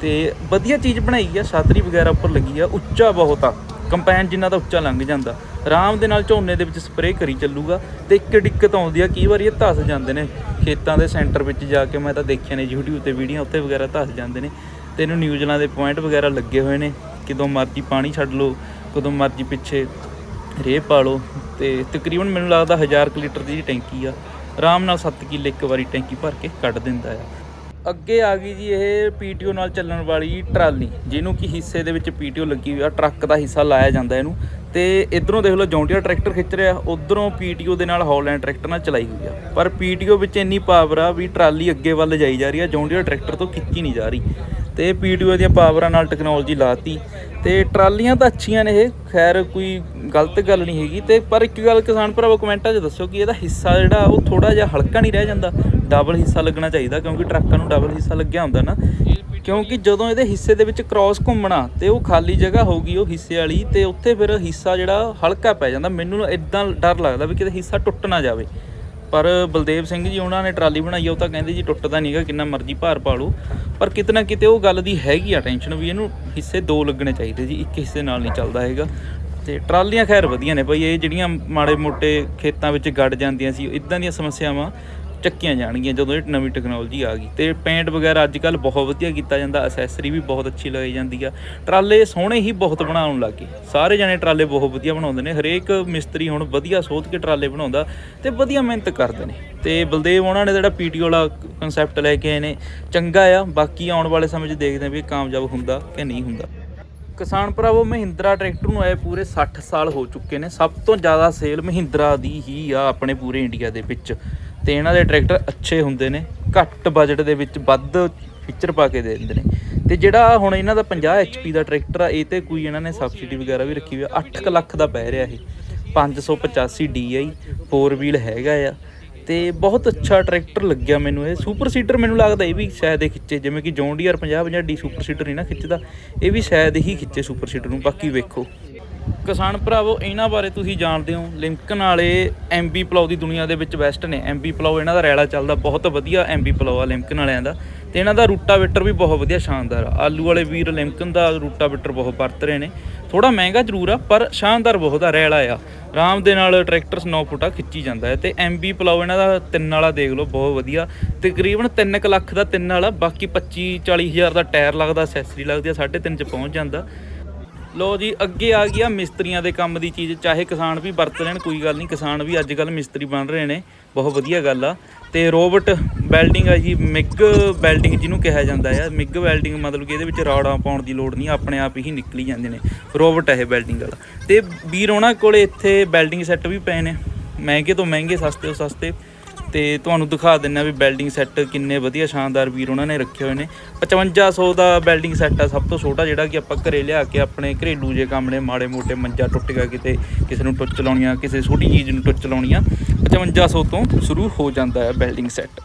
ਤੇ ਵਧੀਆ ਚੀਜ਼ ਬਣਾਈ ਆ, ਛਾਤਰੀ ਵਗੈਰਾ ਉੱਪਰ ਲੱਗੀ ਆ, ਉੱਚਾ ਬਹੁਤ ਆ। ਕੰਪੈਨ ਜਿੰਨਾ ਦਾ ਉੱਚਾ ਲੰਘ ਜਾਂਦਾ। ਆਰਾਮ ਦੇ ਨਾਲ ਝੋਨੇ ਦੇ ਵਿੱਚ ਸਪਰੇਅ ਕਰੀ ਚੱਲੂਗਾ ਤੇ ਇੱਕ ਦਿੱਕਤ ਆਉਂਦੀ ਆ, ਕਈ ਵਾਰੀ ਇਹ ਧਸ ਜਾਂਦੇ ਨੇ। ਖੇਤਾਂ ਦੇ ਸੈਂਟਰ ਵਿੱਚ ਜਾ ਕੇ ਮੈਂ ਤਾਂ ਦੇਖਿਆ ਨੇ YouTube ਤੇ ਵੀਡੀਓ, ਉੱਥੇ ਵਗੈਰਾ ਧਸ ਜਾਂਦੇ ਨੇ। ਤੇ ਇਹਨੂੰ ਨਿਊਜ਼ਲਾਂ ਦੇ ਪੁਆਇੰਟ ਵਗੈਰਾ ਲੱਗੇ ਹੋਏ ਨੇ। ਕਿਦੋਂ ਮਰਜ਼ੀ ਪਾਣੀ ਛੱਡ ਲਓ, ਕਦੋਂ ਮਰਜ਼ੀ ਪਿੱਛੇ ਰੇਹ ਪਾ ਲਓ। ਤੇ ਤਕਰੀਬਨ ਮੈਨੂੰ ਲੱਗਦਾ 1000 ਕੁ ਲੀਟਰ ਦੀ ਟੈਂਕੀ ਆ। ਆਰਾਮ ਨਾਲ 7 ਕਿੱਲੇ ਇੱਕ ਵਾਰੀ ਟੈਂਕੀ ਭਰ ਕੇ ਕੱਢ ਦਿੰਦਾ ਆ। ਅੱਗੇ ਆ ਗਈ ਜੀ ਇਹ ਪੀਟੀਓ ਨਾਲ ਚੱਲਣ ਵਾਲੀ ਟਰਾਲੀ, ਜਿਹਨੂੰ ਕਿ ਹਿੱਸੇ ਦੇ ਵਿੱਚ ਪੀਟੀਓ ਲੱਗੀ ਹੋਈ ਆ, ਟਰੱਕ ਦਾ ਹਿੱਸਾ ਲਾਇਆ ਜਾਂਦਾ ਇਹਨੂੰ। ਤੇ ਇਧਰੋਂ ਦੇਖ ਲਓ ਜੌਂਡੀਆ ਟਰੈਕਟਰ ਖਿੱਚ ਰਿਹਾ, ਉਧਰੋਂ ਪੀਟੀਓ ਦੇ ਨਾਲ ਹੌਲੈਂਡ ਟਰੈਕਟਰ ਨਾਲ ਚਲਾਈ ਹੋਈ ਆ। ਪਰ ਪੀਟੀਓ ਵਿੱਚ ਇੰਨੀ ਪਾਵਰ ਆ ਵੀ ਟਰਾਲੀ ਅੱਗੇ ਵੱਲ ਜਾਈ ਜਾ ਰਹੀ ਆ ਜੌਂਡੀਆ ਟਰੈਕਟਰ ਤੋਂ ਖਿੱਚੀ ਨਹੀਂ ਜਾ ਰਹੀ। ਤੇ ਪੀਟੀਓ ਦੀਆਂ ਪਾਵਰਾਂ ਨਾਲ ਟੈਕਨੋਲੋਜੀ ਲਾਤੀ। ਤੇ ਟਰਾਲੀਆਂ ਤਾਂ ਅੱਛੀਆਂ ਨੇ ਇਹ, ਖੈਰ ਕੋਈ ਗਲਤ ਗੱਲ ਨਹੀਂ ਹੈਗੀ। ਤੇ ਪਰ ਇੱਕ ਗੱਲ ਕਿਸਾਨ ਭਰਾਵੋ ਕਮੈਂਟਾਂ 'ਚ ਦੱਸੋ ਕਿ ਇਹਦਾ ਹਿੱਸਾ ਜਿਹੜਾ, ਉਹ ਥੋੜਾ ਜਿਹਾ ਹਲਕਾ ਨਹੀਂ ਰਹਿ ਜਾਂਦਾ। ਡਬਲ ਹਿੱਸਾ ਲੱਗਣਾ ਚਾਹੀਦਾ ਕਿਉਂਕਿ ਟਰੱਕਾਂ ਨੂੰ ਡਬਲ ਹਿੱਸਾ ਲੱਗਿਆ ਹੁੰਦਾ ਨਾ। ਕਿਉਂਕਿ ਜਦੋਂ ਇਹਦੇ ਹਿੱਸੇ ਦੇ ਵਿੱਚ ਕ੍ਰਾਸ ਘੁੰਮਣਾ ਤੇ ਉਹ ਖਾਲੀ ਜਗ੍ਹਾ ਹੋਊਗੀ ਉਹ ਹਿੱਸੇ ਵਾਲੀ ਤੇ ਉੱਥੇ ਫਿਰ ਹਿੱਸਾ ਜਿਹੜਾ ਹਲਕਾ ਪੈ ਜਾਂਦਾ। ਮੈਨੂੰ ਇਦਾਂ ਡਰ ਲੱਗਦਾ ਵੀ ਕਿਤੇ ਹਿੱਸਾ ਟੁੱਟ ਨਾ ਜਾਵੇ। ਪਰ ਬਲਦੇਵ ਸਿੰਘ ਜੀ ਉਹਨਾਂ ਨੇ ਟਰਾਲੀ ਬਣਾਈ ਆ, ਉਹ ਤਾਂ ਕਹਿੰਦੇ ਜੀ ਟੁੱਟਦਾ ਨਹੀਂਗਾ ਕਿੰਨਾ ਮਰਜ਼ੀ ਭਾਰ ਪਾ ਲਓ। ਪਰ ਕਿਤੇ ਨਾ ਕਿਤੇ ਉਹ ਗੱਲ ਦੀ ਹੈਗੀ ਆ ਟੈਨਸ਼ਨ ਵੀ ਇਹਨੂੰ ਹਿੱਸੇ ਦੋ ਲੱਗਣੇ ਚਾਹੀਦੇ ਜੀ, ਇੱਕ ਹਿੱਸੇ ਨਾਲ ਨਹੀਂ ਚੱਲਦਾ ਹੈਗਾ। ਤੇ ਟਰਾਲੀਆਂ ਖੈਰ ਵਧੀਆ ਨੇ ਭਾਈ, ਇਹ ਜਿਹੜੀਆਂ ਮਾੜੇ ਮੋਟੇ ਖੇਤਾਂ ਵਿੱਚ ਗੱਡ ਜਾਂਦੀਆਂ ਸੀ ਇਦਾਂ ਦੀਆਂ ਸਮੱਸਿਆਵਾਂ ਚੱਕੀਆਂ ਜਾਣਗੀਆਂ ਜਦੋਂ ਇਹ ਨਵੀਂ ਟੈਕਨੋਲੋਜੀ ਆ ਗਈ। ਤੇ ਪੇਂਟ ਵਗੈਰਾ ਅੱਜ ਕੱਲ ਬਹੁਤ ਵਧੀਆ ਕੀਤਾ ਜਾਂਦਾ ਅਸੈਸਰੀ ਵੀ ਬਹੁਤ ਅੱਛੀ ਲਗਾਈ ਜਾਂਦੀ ਆ। ਟਰਾਲੇ ਸੋਹਣੇ ਹੀ ਬਹੁਤ ਬਣਾਉਣ ਲੱਗੇ। ਸਾਰੇ ਜਣੇ ਟਰਾਲੇ ਬਹੁਤ ਵਧੀਆ ਬਣਾਉਂਦੇ ਨੇ। ਹਰੇਕ ਮਿਸਤਰੀ ਹੁਣ ਵਧੀਆ ਸੋਧ ਕੇ ਟਰਾਲੇ ਬਣਾਉਂਦਾ ਤੇ ਵਧੀਆ ਮਿਹਨਤ ਕਰਦੇ ਨੇ। ਤੇ ਬਲਦੇਵ ਉਹਨਾਂ ਨੇ ਜਿਹੜਾ ਪੀਟੀ ਵਾਲਾ ਕਨਸੈਪਟ ਲੈ ਕੇ ਆਏ ਨੇ, ਚੰਗਾ ਆ। ਬਾਕੀ ਆਉਣ ਵਾਲੇ ਸਮੇਂ 'ਚ ਦੇਖਦੇ ਆ ਵੀ ਕਾਮਯਾਬ ਹੁੰਦਾ ਕਿ ਨਹੀਂ ਹੁੰਦਾ। ਕਿਸਾਨ ਭਰਾਵੋ, ਮਹਿੰਦਰਾ ਟਰੈਕਟਰ ਨੂੰ ਆਏ ਪੂਰੇ 60 ਸਾਲ ਹੋ ਚੁੱਕੇ ਨੇ। ਸਭ ਤੋਂ ਜ਼ਿਆਦਾ ਸੇਲ ਮਹਿੰਦਰਾ ਦੀ ਹੀ ਆ ਆਪਣੇ ਪੂਰੇ ਇੰਡੀਆ ਦੇ ਵਿੱਚ। ਤੇ ਇਹਨਾਂ ਦੇ ਟਰੈਕਟਰ ਅੱਛੇ ਹੁੰਦੇ ਨੇ, ਘੱਟ ਬਜਟ ਦੇ ਵਿੱਚ ਵੱਧ ਫੀਚਰ ਪਾ ਕੇ ਦੇ ਦਿੰਦੇ ਨੇ। ਤੇ ਜਿਹੜਾ ਹੁਣ ਇਹਨਾਂ ਦਾ 50 HP ਦਾ ਟਰੈਕਟਰ ਆ, ਇਹ ਤੇ ਕੋਈ ਇਹਨਾਂ ਨੇ ਸਬਸਿਡੀ ਵਗੈਰਾ ਵੀ ਰੱਖੀ ਹੋਈ ਆ। 8 ਕੁ ਲੱਖ ਦਾ ਪੈ ਰਿਹਾ ਇਹ। 585 DI 4 ਵੀਲ ਹੈਗਾ ਆ। ਤੇ ਬਹੁਤ ਅੱਛਾ ਟਰੈਕਟਰ ਲੱਗਿਆ ਮੈਨੂੰ ਇਹ। ਸੁਪਰ ਸੀਟਰ ਮੈਨੂੰ ਲੱਗਦਾ ਇਹ ਵੀ ਸ਼ਾਇਦ ਇਹ ਖਿੱਚੇ, ਜਿਵੇਂ ਕਿ John Deere 50 50 D super seeder ਨਹੀਂ ਨਾ ਖਿੱਚਦਾ, ਇਹ ਵੀ ਸ਼ਾਇਦ ਹੀ ਖਿੱਚੇ ਸੁਪਰ ਸੀਟਰ ਨੂੰ। ਬਾਕੀ ਵੇਖੋ। ਕਿਸਾਨ ਭਰਾਵੋ, ਇਹਨਾਂ ਬਾਰੇ ਤੁਸੀਂ ਜਾਣਦੇ ਹੋ। ਲਿੰਕਨ ਵਾਲੇ ਐਮਬੀ ਪਲਾਉ ਦੀ ਦੁਨੀਆ ਦੇ ਵਿੱਚ ਬੈਸਟ ਨੇ। ਐਮਬੀ ਪਲਾਉ ਇਹਨਾਂ ਦਾ ਰੈਲਾ ਚੱਲਦਾ, ਬਹੁਤ ਵਧੀਆ ਐਮਬੀ ਪਲਾਉ ਆ ਲਿੰਕਨ ਵਾਲਿਆਂ ਦਾ। ਤੇ ਇਹਨਾਂ ਦਾ ਰੂਟਾਵੇਟਰ ਵੀ ਬਹੁਤ ਵਧੀਆ ਸ਼ਾਨਦਾਰ ਆ। ਆਲੂ ਵਾਲੇ ਵੀਰ ਲਿੰਕਨ ਦਾ ਰੂਟਾਵੇਟਰ ਬਹੁਤ ਵਰਤ ਰਹੇ ਨੇ। ਥੋੜਾ ਮਹਿੰਗਾ ਜ਼ਰੂਰ ਆ, ਪਰ ਸ਼ਾਨਦਾਰ ਬਹੁਤ ਆ, ਰੈਲਾ ਆ। ਆਰਾਮ ਦੇ ਨਾਲ ਟਰੈਕਟਰ 9 ਫੁੱਟਾ ਖਿੱਚੀ ਜਾਂਦਾ ਹੈ। ਤੇ ਐਮਬੀ ਪਲਾਉ ਇਹਨਾਂ ਦਾ ਤਿੰਨ ਵਾਲਾ ਦੇਖ ਲਓ, ਬਹੁਤ ਵਧੀਆ। ਤਕਰੀਬਨ 3 ਲੱਖ ਦਾ ਤਿੰਨ ਵਾਲਾ, ਬਾਕੀ 25 40 ਹਜ਼ਾਰ ਦਾ ਟਾਇਰ ਲੱਗਦਾ ਅਸੈਸਰੀ ਲੱਗਦੀ ਆ 3.5 ਚ ਪਹੁੰਚ ਜਾਂਦਾ। ਲੋ ਜੀ, ਅੱਗੇ ਆ ਗਿਆ ਮਿਸਤਰੀਆਂ ਦੇ ਕੰਮ ਦੀ ਚੀਜ਼, ਚਾਹੇ ਕਿਸਾਨ ਵੀ ਵਰਤ ਲੈਣ, ਕੋਈ ਗੱਲ ਨਹੀਂ, ਕਿਸਾਨ ਵੀ ਅੱਜ ਕੱਲ ਮਿਸਤਰੀ ਬਣ ਰਹੇ ਨੇ, ਬਹੁਤ ਵਧੀਆ ਗੱਲ ਆ। ਤੇ ਰੋਬਟ ਵੈਲਡਿੰਗ ਆ ਜੀ, ਮਿਗ ਵੈਲਡਿੰਗ ਜਿਹਨੂੰ ਕਿਹਾ ਜਾਂਦਾ ਆ, ਮਿਗ ਵੈਲਡਿੰਗ ਮਤਲਬ ਕਿ ਇਹਦੇ ਵਿੱਚ ਰੌੜਾਂ ਪਾਉਣ ਦੀ ਲੋੜ ਨਹੀਂ, ਆਪਣੇ ਆਪ ਹੀ ਨਿਕਲੀ ਜਾਂਦੇ ਨੇ, ਰੋਬਟ ਹੈ ਇਹ ਵੈਲਡਿੰਗ ਵਾਲਾ। ਤੇ ਵੀਰ ਉਹਨਾਂ ਕੋਲੇ ਇੱਥੇ ਵੈਲਡਿੰਗ ਸੈੱਟ ਵੀ ਪਏ ਨੇ, ਮਹਿੰਗੇ ਤੋਂ ਮਹਿੰਗੇ, ਸਸਤੇ ਤੋਂ ਸਸਤੇ। ਤੇ ਤੁਹਾਨੂੰ ਦਿਖਾ ਦਿੰਨਾ ਵੀ ਵੈਲਡਿੰਗ ਸੈੱਟ ਕਿੰਨੇ ਵਧੀਆ ਸ਼ਾਨਦਾਰ ਵੀਰ ਉਹਨਾਂ ਨੇ ਰੱਖੇ ਹੋਏ ਨੇ। 5500 ਦਾ ਵੈਲਡਿੰਗ ਸੈੱਟ ਆ ਸਭ ਤੋਂ ਛੋਟਾ, ਜਿਹੜਾ ਕਿ ਆਪਾਂ ਘਰੇ ਲਿਆ ਕੇ ਆਪਣੇ ਘਰੇਲੂ ਜੇ ਕੰਮ ਨੇ, ਮਾੜੇ ਮੋਟੇ ਮੰਜਾ ਟੁੱਟ ਗਿਆ ਕਿਤੇ, ਕਿਸੇ ਨੂੰ ਟੁੱਚ ਲਾਉਣੀਆਂ ਕਿਸੇ ਛੋਟੀ ਚੀਜ਼ ਨੂੰ ਟੁੱਚ ਲਾਉਣੀਆਂ 5500 ਤੋਂ ਸ਼ੁਰੂ ਹੋ ਜਾਂਦਾ ਹੈ ਵੈਲਡਿੰਗ ਸੈੱਟ।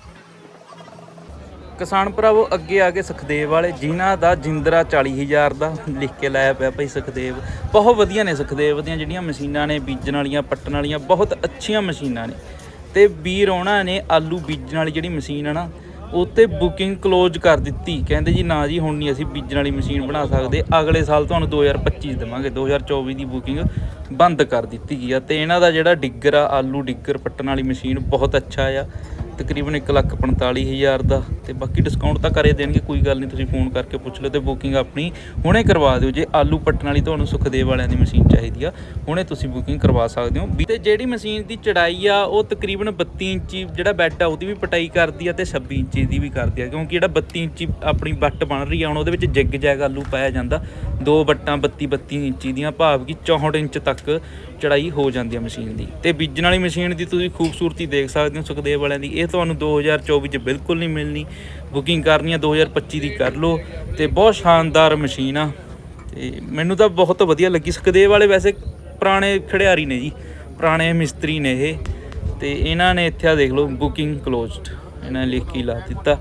ਕਿਸਾਨ ਭਰਾਵੋ, ਅੱਗੇ ਆ ਕੇ ਸੁਖਦੇਵ ਵਾਲੇ, ਜਿਨ੍ਹਾਂ ਦਾ ਜਿੰਦਰਾ 40000 ਦਾ ਲਿਖ ਕੇ ਲਾਇਆ ਪਿਆ ਭਾਈ ਸੁਖਦੇਵ। ਬਹੁਤ ਵਧੀਆ ਨੇ ਸੁਖਦੇਵ ਦੀਆਂ ਜਿਹੜੀਆਂ ਮਸ਼ੀਨਾਂ ਨੇ, ਬੀਜਣ ਵਾਲੀਆਂ, ਪੱਟਣ ਵਾਲੀਆਂ, ਬਹੁਤ ਅੱਛੀਆਂ ਮਸ਼ੀਨਾਂ ਨੇ। ਤੇ ਵੀਰ ਉਹਨਾਂ ਨੇ ਆਲੂ ਬੀਜਣ ਵਾਲੀ ਜਿਹੜੀ ਮਸ਼ੀਨ ਆ ਨਾ ਉੱਤੇ ਬੁਕਿੰਗ ਕਲੋਜ਼ ਕਰ ਦਿੱਤੀ। ਕਹਿੰਦੇ ਜੀ, ਨਾ ਜੀ, ਹੁਣ ਨਹੀਂ ਅਸੀਂ ਬੀਜਣ ਵਾਲੀ ਮਸ਼ੀਨ ਬਣਾ ਸਕਦੇ। ਅਗਲੇ ਸਾਲ ਤੁਹਾਨੂੰ 2025 ਦੇਵਾਂਗੇ। 2024 ਦੀ ਬੁਕਿੰਗ ਬੰਦ ਕਰ ਦਿੱਤੀ ਗਈ ਆ। ਤੇ ਇਹਨਾਂ ਦਾ ਜਿਹੜਾ ਡਿੱਗਰ ਆ, ਆਲੂ ਡਿੱਗਰ ਪੱਟਣ ਵਾਲੀ ਮਸ਼ੀਨ ਬਹੁਤ ਅੱਛਾ ਆ। ਤਕਰੀਬਨ 145000 ਦਾ ਤੇ ਬਾਕੀ ਡਿਸਕਾਊਂਟ ਤਾਂ ਕਰੇ ਦੇਣਗੇ, ਕੋਈ ਗੱਲ ਨਹੀਂ, ਤੁਸੀਂ ਫੋਨ ਕਰਕੇ ਪੁੱਛ ਲਓ ਤੇ ਬੁਕਿੰਗ ਆਪਣੀ ਹੁਣੇ ਕਰਵਾ ਦਿਓ। ਜੇ ਆਲੂ ਪੱਟਣ ਵਾਲੀ ਤੁਹਾਨੂੰ ਸੁਖਦੇਵ ਵਾਲਿਆਂ ਦੀ ਮਸ਼ੀਨ ਚਾਹੀਦੀ ਆ, ਹੁਣੇ ਤੁਸੀਂ ਬੁਕਿੰਗ ਕਰਵਾ ਸਕਦੇ ਹੋ। ਵੀ ਤੇ ਜਿਹੜੀ ਮਸ਼ੀਨ ਦੀ ਚੜਾਈ ਆ, ਉਹ ਤਕਰੀਬਨ 32 ਇੰਚੀ ਜਿਹੜਾ ਬੈੱਡ ਆ, ਉਹਦੀ ਵੀ ਪਟਾਈ ਕਰਦੀ ਆ ਤੇ 26 ਇੰਚੀ ਦੀ ਵੀ ਕਰਦੀ ਆ। ਕਿਉਂਕਿ ਜਿਹੜਾ 32 ਇੰਚੀ ਆਪਣੀ ਬੱਟ ਬਣ ਰਹੀ ਆ, ਹੁਣ ਉਹਦੇ ਵਿੱਚ ਜਿੱਗ ਜੈਗ ਆਲੂ ਪਾਇਆ ਜਾਂਦਾ। ਦੋ ਬੱਟਾਂ 32 32 ਇੰਚੀ ਦੀਆਂ, ਭਾਵ ਕਿ 64 ਇੰਚ ਤੱਕ ਚੜਾਈ ਹੋ ਜਾਂਦੀ ਆ ਮਸ਼ੀਨ ਦੀ। ਤੇ ਬੀਜਣ ਵਾਲੀ ਮਸ਼ੀਨ ਦੀ ਤੁਸੀਂ ਖੂਬਸੂਰਤੀ ਦੇਖ ਸਕਦੇ ਹੋ ਸੁਖਦੇਵ ਵਾਲਿਆਂ ਦੀ। ਇਹ ਤੁਹਾਨੂੰ 2024 ਚ ਬਿਲਕੁਲ ਨਹੀਂ ਮਿਲਣੀ। ਬੁਕਿੰਗ ਕਰਨੀ ਆ 2025 ਦੀ ਕਰ ਲਓ। ਤੇ ਬਹੁਤ ਸ਼ਾਨਦਾਰ ਮਸ਼ੀਨ ਆ। ਤੇ ਮੈਨੂੰ ਤਾਂ ਬਹੁਤ ਵਧੀਆ ਲੱਗੀ। ਸੁਖਦੇਵ ਵਾਲੇ ਵੈਸੇ ਪੁਰਾਣੇ ਖਿਡਾਰੀ ਨੇ ਜੀ। ਪੁਰਾਣੇ ਮਿਸਤਰੀ ਨੇ ਇਹ। ਤੇ ਇਹਨਾਂ ਨੇ ਇੱਥੇ ਆ ਦੇਖ ਲਓ, ਬੁਕਿੰਗ ਕਲੋਜ਼ਡ ਇਹਨਾਂ ਨੇ ਲਿਖ ਕੇ ਲਾ ਦਿੱਤਾ।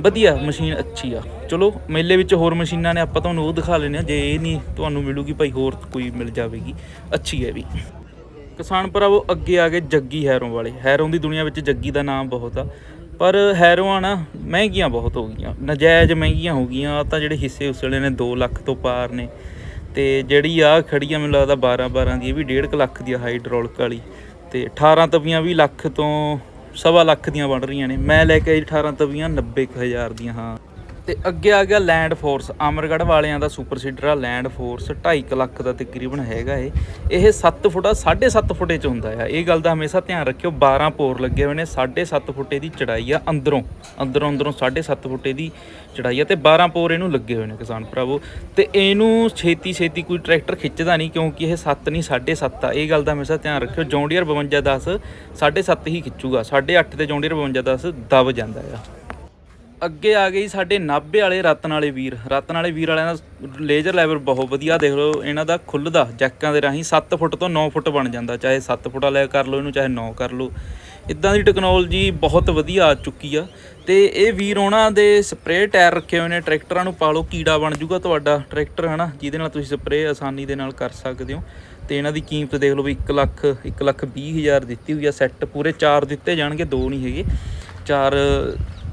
ਵਧੀਆ ਮਸ਼ੀਨ ਅੱਛੀ ਆ। ਚਲੋ, ਮੇਲੇ ਵਿੱਚ ਹੋਰ ਮਸ਼ੀਨਾਂ ਨੇ, ਆਪਾਂ ਤੁਹਾਨੂੰ ਉਹ ਦਿਖਾ ਲੈਣੇ ਆ ਜੇ ਇਹ ਨਹੀਂ ਤੁਹਾਨੂੰ ਮਿਲੂਗੀ ਭਾਈ, ਹੋਰ ਕੋਈ ਮਿਲ ਜਾਵੇਗੀ। ਅੱਛੀ ਹੈ ਵੀ। ਕਿਸਾਨ ਭਰਾਵੋ, ਅੱਗੇ ਆ ਗਏ ਜੱਗੀ ਹੈਰੋਂ ਵਾਲੇ। ਹੈਰੋਂ ਦੀ ਦੁਨੀਆ ਵਿੱਚ ਜੱਗੀ ਦਾ ਨਾਮ ਬਹੁਤ ਆ। ਪਰ ਹੈਰੋਆਂ ਨਾ, ਮਹਿੰਗੀਆਂ ਬਹੁਤ ਹੋ ਗਈਆਂ। ਨਜਾਇਜ਼ ਮਹਿੰਗੀਆਂ ਹੋ ਗਈਆਂ। ਆਹ ਤਾਂ ਜਿਹੜੇ ਹਿੱਸੇ ਉਸਲੇ ਨੇ 2 ਲੱਖ ਤੋਂ ਪਾਰ ਨੇ। ਤੇ ਜਿਹੜੀ ਆ ਖੜੀ ਆ, ਮੈਨੂੰ ਲੱਗਦਾ 12 12 ਦੀ, ਇਹ ਵੀ 1.5 ਲੱਖ ਦੀ ਆ, ਹਾਈਡ੍ਰੋਲਿਕ ਵਾਲੀ। ਤੇ 18 ਤਵੀਆਂ ਵੀ ਲੱਖ ਤੋਂ ਸਵਾ ਲੱਖ ਦੀਆਂ ਬਣ ਰਹੀਆਂ ਨੇ। ਮੈਂ ਲੈ ਕੇ ਆਈ 18 ਤਵੀਆਂ 90 ਕੁ ਹਜ਼ਾਰ ਦੀਆਂ, ਹਾਂ। ਤੇ ਅੱਗੇ ਆ ਗਿਆ ਲੈਂਡ ਫੋਰਸ ਅਮਰਗੜ੍ਹ ਵਾਲਿਆਂ ਦਾ ਸੁਪਰ ਸੀਡਰ ਆ ਲੈਂਡ ਫੋਰਸ 2.5 ਲੱਖ ਦਾ ਤਕਰੀਬਨ ਹੈਗਾ ਇਹ। ਇਹ 7 ਫੁੱਟਾ 7.5 ਫੁੱਟੇ ਚ ਹੁੰਦਾ ਆ। ਇਹ ਗੱਲ ਦਾ ਹਮੇਸ਼ਾ ਧਿਆਨ ਰੱਖਿਓ 12 ਪੋਰ ਲੱਗੇ ਹੋਏ ਨੇ 7.5 ਫੁੱਟੇ ਦੀ ਚੜਾਈ ਆ ਅੰਦਰੋਂ। ਅੰਦਰੋਂ ਅੰਦਰੋਂ 7.5 ਫੁੱਟੇ ਦੀ ਚੜਾਈ ਆ ਤੇ 12 ਪੋਰ ਇਹਨੂੰ ਲੱਗੇ ਹੋਏ ਨੇ ਕਿਸਾਨ ਭਰਾਵੋ। ਤੇ ਇਹਨੂੰ ਛੇਤੀ ਛੇਤੀ ਕੋਈ ਟਰੈਕਟਰ ਖਿੱਚਦਾ ਨਹੀਂ ਕਿਉਂਕਿ ਇਹ 7 ਨਹੀਂ 7.5 ਆ। ਇਹ ਗੱਲ ਦਾ ਹਮੇਸ਼ਾ ਧਿਆਨ ਰੱਖਿਓ, ਜੌਂਡੀਅਰ 5210 7.5 ਹੀ ਖਿੱਚੂਗਾ। 8.5 ਤੇ ਜੌਂਡੀਅਰ 5210 ਦਬ ਜਾਂਦਾ ਆ। ਅੱਗੇ ਆ ਗਈ ਸਾਡੇ ਨਾਭੇ ਵਾਲੇ ਰਤਨ ਵਾਲੇ ਵੀਰ। ਰਤਨ ਵਾਲੇ ਵੀਰ ਵਾਲਿਆਂ ਦਾ ਲੇਜ਼ਰ ਲੈਵਲ ਬਹੁਤ ਵਧੀਆ, ਦੇਖ ਲਓ, ਇਹਨਾਂ ਦਾ ਖੁੱਲਦਾ, ਜੈਕਾਂ ਦੇ ਰਾਹੀਂ 7 ਫੁੱਟ ਤੋਂ 9 ਫੁੱਟ ਬਣ ਜਾਂਦਾ, ਚਾਹੇ 7 ਫੁੱਟ ਵਾਲਾ ਕਰ ਲਓ ਇਹਨੂੰ, ਚਾਹੇ 9 ਕਰ ਲਓ। ਇਦਾਂ ਦੀ ਟੈਕਨੋਲੋਜੀ ਬਹੁਤ ਵਧੀਆ ਆ ਚੁੱਕੀ ਆ। ਤੇ ਇਹ ਵੀਰ ਉਹਨਾਂ ਦੇ ਸਪਰੇਅ ਟਾਇਰ ਰੱਖੇ ਹੋਏ ਨੇ, ਟਰੈਕਟਰਾਂ ਨੂੰ ਪਾ ਲਓ, ਕੀੜਾ ਬਣ ਜੂਗਾ ਤੁਹਾਡਾ ਟਰੈਕਟਰ, ਹਨਾ? ਜਿਹਦੇ ਨਾਲ ਤੁਸੀਂ ਸਪਰੇਅ ਆਸਾਨੀ ਦੇ ਨਾਲ ਕਰ ਸਕਦੇ ਹੋ। ਤੇ ਇਹਨਾਂ ਦੀ ਕੀਮਤ ਦੇਖ ਲਓ ਵੀ 1 ਲੱਖ 1 ਲੱਖ 20 ਹਜ਼ਾਰ ਦਿੱਤੀ ਹੋਈ ਆ ਸੈੱਟ ਪੂਰੇ 4 ਦਿੱਤੇ ਜਾਣਗੇ, ਦੋ ਨਹੀਂ ਹੈਗੇ। ਚਾਰ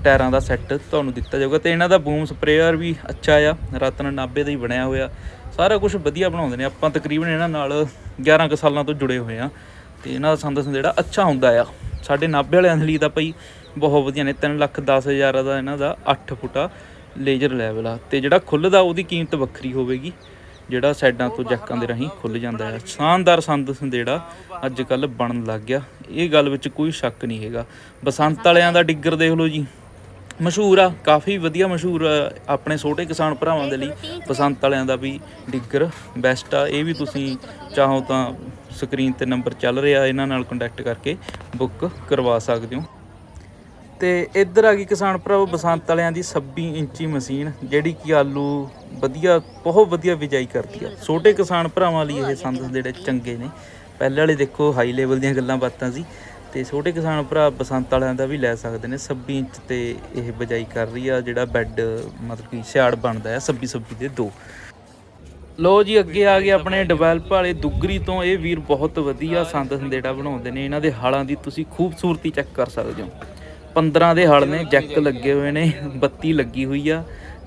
ਟਾਇਰਾਂ ਦਾ ਸੈੱਟ ਤੁਹਾਨੂੰ ਦਿੱਤਾ ਜਾਊਗਾ ਤੇ ਇਹਨਾਂ ਦਾ ਬੂਮ ਸਪਰੇਅਰ ਵੀ ਅੱਛਾ ਆ, ਰਤਨ ਨਾਬੇ ਦਾ ਹੀ ਬਣਿਆ ਹੋਇਆ। ਸਾਰਾ ਕੁਝ ਵਧੀਆ ਬਣਾਉਂਦੇ ਨੇ, ਆਪਾਂ ਤਕਰੀਬਨ ਇਹਨਾਂ ਨਾਲ 11 ਕੁ ਸਾਲਾਂ ਤੋਂ ਜੁੜੇ ਹੋਏ ਆ ਤੇ ਇਹਨਾਂ ਦਾ ਸੰਦ ਜਿਹੜਾ ਅੱਛਾ ਹੁੰਦਾ ਆ। ਸਾਡੇ ਨਾਭੇ ਵਾਲਿਆਂ ਲਈ ਤਾਂ ਭਾਈ ਬਹੁਤ ਵਧੀਆ ਨੇ 3 ਲੱਖ 10 ਹਜ਼ਾਰ ਦਾ ਇਹਨਾਂ ਦਾ 8 ਫੁੱਟਾ ਲੇਜ਼ਰ ਲੈਵਲ ਆ ਤੇ ਜਿਹੜਾ ਖੁੱਲਦਾ ਉਹਦੀ ਕੀਮਤ ਵੱਖਰੀ ਹੋਵੇਗੀ, ਜਿਹੜਾ ਸਾਈਡਾਂ ਤੋਂ ਜੈਕਾਂ ਦੇ ਰਾਹੀਂ ਖੁੱਲ ਜਾਂਦਾ ਹੈ ਸ਼ਾਨਦਾਰ ਸੰਦ ਸੰਦੇੜਾ ਅੱਜ ਕੱਲ ਬਣਨ ਲੱਗ ਗਿਆ, ਇਹ ਗੱਲ ਵਿੱਚ ਕੋਈ ਸ਼ੱਕ ਨਹੀਂ ਹੈਗਾ। ਬਸੰਤ ਵਾਲਿਆਂ ਦਾ ਡਿੱਗਰ ਦੇਖ ਲਓ ਜੀ। ਮਸ਼ਹੂਰ ਆ ਕਾਫੀ ਵਧੀਆ ਮਸ਼ਹੂਰ ਆ ਆਪਣੇ ਛੋਟੇ ਕਿਸਾਨ ਭਰਾਵਾਂ ਦੇ ਲਈ। ਬਸੰਤ ਵਾਲਿਆਂ ਦਾ ਵੀ ਡਿੱਗਰ ਬੈਸਟ ਆ ਇਹ ਵੀ ਤੁਸੀਂ ਚਾਹੋ ਤਾਂ ਸਕਰੀਨ ਤੇ ਨੰਬਰ ਚੱਲ ਰਿਹਾ ਇਹਨਾਂ ਨਾਲ ਕੰਟੈਕਟ ਕਰਕੇ ਬੁੱਕ ਕਰਵਾ ਸਕਦੇ ਹੋ। ਤੇ ਇੱਧਰ ਆ ਗਈ ਕਿਸਾਨ ਭਰਾਵੋ ਬਸੰਤ ਵਾਲਿਆਂ ਦੀ 26 ਇੰਚੀ ਮਸ਼ੀਨ ਜਿਹੜੀ ਕਿ ਆਲੂ ਵਧੀਆ ਬਹੁਤ ਵਧੀਆ ਬਿਜਾਈ ਕਰਦੀ ਆ। ਛੋਟੇ ਕਿਸਾਨ ਭਰਾਵਾਂ ਲਈ ਇਹ ਸੰਦ ਜਿਹੜੇ ਚੰਗੇ ਨੇ। ਪਹਿਲੇ ਵਾਲੇ ਦੇਖੋ ਹਾਈ ਲੈਵਲ ਦੀਆਂ ਗੱਲਾਂ ਬਾਤਾਂ ਸੀ। ਤੇ ਛੋਟੇ ਕਿਸਾਨ ਭਰਾ ਬਸੰਤ ਵਾਲਿਆਂ ਦਾ ਵੀ ਲੈ ਸਕਦੇ ਨੇ 26 ਇੰਚ ਤੇ ਇਹ ਬਿਜਾਈ ਕਰ ਰਹੀ ਆ, ਜਿਹੜਾ ਬੈੱਡ, ਮਤਲਬ ਕਿ ਸਿਆੜ ਬਣਦਾ ਹੈ 26 26 ਦੇ ਦੋ। ਲੋ ਜੀ, ਅੱਗੇ ਆ ਗਏ ਆਪਣੇ ਡਿਵੈਲਪ ਵਾਲੇ ਦੁੱਗਰੀ ਤੋਂ। ਇਹ ਵੀਰ ਬਹੁਤ ਵਧੀਆ ਸੰਦ ਸੰਦੇੜਾ ਬਣਾਉਂਦੇ ਨੇ। ਇਹਨਾਂ ਦੇ ਹਲਾਂ ਦੀ ਤੁਸੀਂ ਖੂਬਸੂਰਤੀ ਚੈੱਕ ਕਰ ਸਕਦੇ ਹੋ। 15 ਦੇ ਹਲ ਨੇ, ਜੈਕ ਲੱਗੇ ਹੋਏ ਨੇ, ਬੱਤੀ ਲੱਗੀ ਹੋਈ ਆ।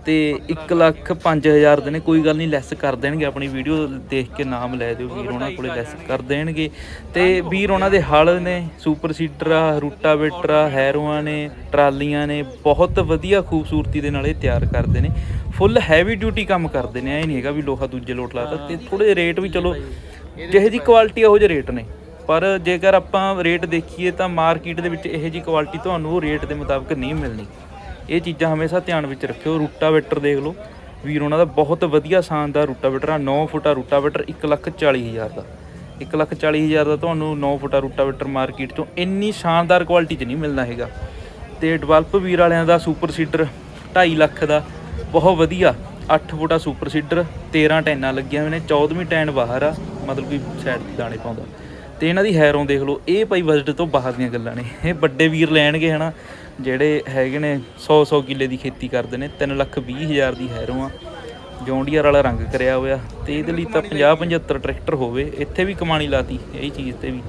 ਤੇ 1 ਲੱਖ 5000 ਦੇ ਨੇ, ਕੋਈ ਗੱਲ ਨਹੀਂ, ਲੈਸ ਕਰ ਦੇਣਗੇ, ਆਪਣੀ ਵੀਡੀਓ ਦੇਖ ਕੇ ਨਾਮ ਲੈ ਦਿਓ, ਵੀਰ ਉਹਨਾਂ ਕੋਲੇ ਲੈਸ ਕਰ ਦੇਣਗੇ। ਤੇ ਵੀਰ ਉਹਨਾਂ ਦੇ ਹਲ ਨੇ, ਸੁਪਰ ਸੀਡਰ ਆ, ਰੂਟਾਵੇਟਰ ਆ, ਹੈਰੋਆਂ ਨੇ, ਟਰਾਲੀਆਂ ਨੇ, ਬਹੁਤ ਵਧੀਆ ਖੂਬਸੂਰਤੀ ਦੇ ਨਾਲ ਇਹ ਤਿਆਰ ਕਰਦੇ ਨੇ। ਫੁੱਲ ਹੈਵੀ ਡਿਊਟੀ ਕੰਮ ਕਰਦੇ ਨੇ, ਐ ਨਹੀਂ ਹੈਗਾ ਵੀ ਲੋਹਾ ਦੂਜੇ ਲੋਟ ਲਾਤਾ, ਤੇ ਥੋੜੇ ਰੇਟ ਵੀ ਚਲੋ, ਜਿਹੇ ਜੀ ਕੁਆਲਿਟੀ ਉਹੋ ਜਿਹੇ ਰੇਟ ਨੇ। ਪਰ ਜੇਕਰ ਆਪਾਂ ਰੇਟ ਦੇਖੀਏ ਤਾਂ ਮਾਰਕੀਟ ਦੇ ਵਿੱਚ ਇਹੋ ਜੀ ਕੁਆਲਿਟੀ ਤੁਹਾਨੂੰ ਰੇਟ ਦੇ ਮੁਤਾਬਕ ਨਹੀਂ ਮਿਲਣੀ। ਇਹ ਚੀਜ਼ਾਂ ਹਮੇਸ਼ਾ ਧਿਆਨ ਵਿੱਚ ਰੱਖਿਓ, ਰੂਟਾਵੇਟਰ ਦੇਖ ਲਓ। ਵੀਰ, ਉਹਨਾਂ ਦਾ ਬਹੁਤ ਵਧੀਆ ਸ਼ਾਨਦਾਰ ਰੂਟਾਵੇਟਰ ਆ 9 ਫੁੱਟਾ ਰੂਟਾਵੇਟਰ 140000 ਦਾ। 140000 ਦਾ ਤੁਹਾਨੂੰ 9 ਫੁੱਟਾ ਰੂਟਾਵੇਟਰ ਮਾਰਕੀਟ ਤੋਂ ਇੰਨੀ ਸ਼ਾਨਦਾਰ ਕੁਆਲਿਟੀ 'ਚ ਨਹੀਂ ਮਿਲਣਾ ਹੈਗਾ। ਤੇ ਡਿਵੈਲਪ ਵੀਰ ਵਾਲਿਆਂ ਦਾ ਸੁਪਰ ਸੀਡਰ 2.5 ਲੱਖ ਦਾ, ਬਹੁਤ ਵਧੀਆ। 8 ਫੁੱਟਾ ਸੁਪਰ ਸੀਡਰ 13 ਟੈਨਾਂ ਲੱਗੀਆਂ ਹੋਈਆਂ ਨੇ 14ਵੀਂ ਟੈਨ ਬਾਹਰ ਆ, ਮਤਲਬ ਕਿ ਸਾਈਡ ਤੇ ਦਾਣੇ ਪਾਉਂਦਾ। ਤੇ ਇਹਨਾਂ ਦੀ ਹੈਰੋਂ ਦੇਖ ਲਓ, ਇਹ ਭਾਈ ਬਜਟ ਤੋਂ ਬਾਹਰ ਦੀਆਂ ਗੱਲਾਂ ਨੇ। ਇਹ ਵੱਡੇ ਵੀਰ ਲੈਣਗੇ, ਹਨਾ। ਜਿਹੜੇ ਹੈਗੇ ਨੇ 100 100 ਕਿੱਲੇ ਦੀ ਖੇਤੀ ਕਰਦੇ ਨੇ 3 ਲੱਖ 20 ਹਜ਼ਾਰ ਦੀ ਹੈਰੋਂ ਆ। ਜੌਂਡੀਅਰ ਵਾਲਾ ਰੰਗ ਕਰਿਆ ਹੋਇਆ, ਤੇ ਇਹਦੇ ਲਈ ਤਾਂ 50 75 ਟਰੈਕਟਰ ਹੋਵੇ, ਇੱਥੇ ਵੀ ਕਮਾਣੀ ਲਾਤੀ, ਇਹ ਚੀਜ਼ ਤੇ ਵੀ।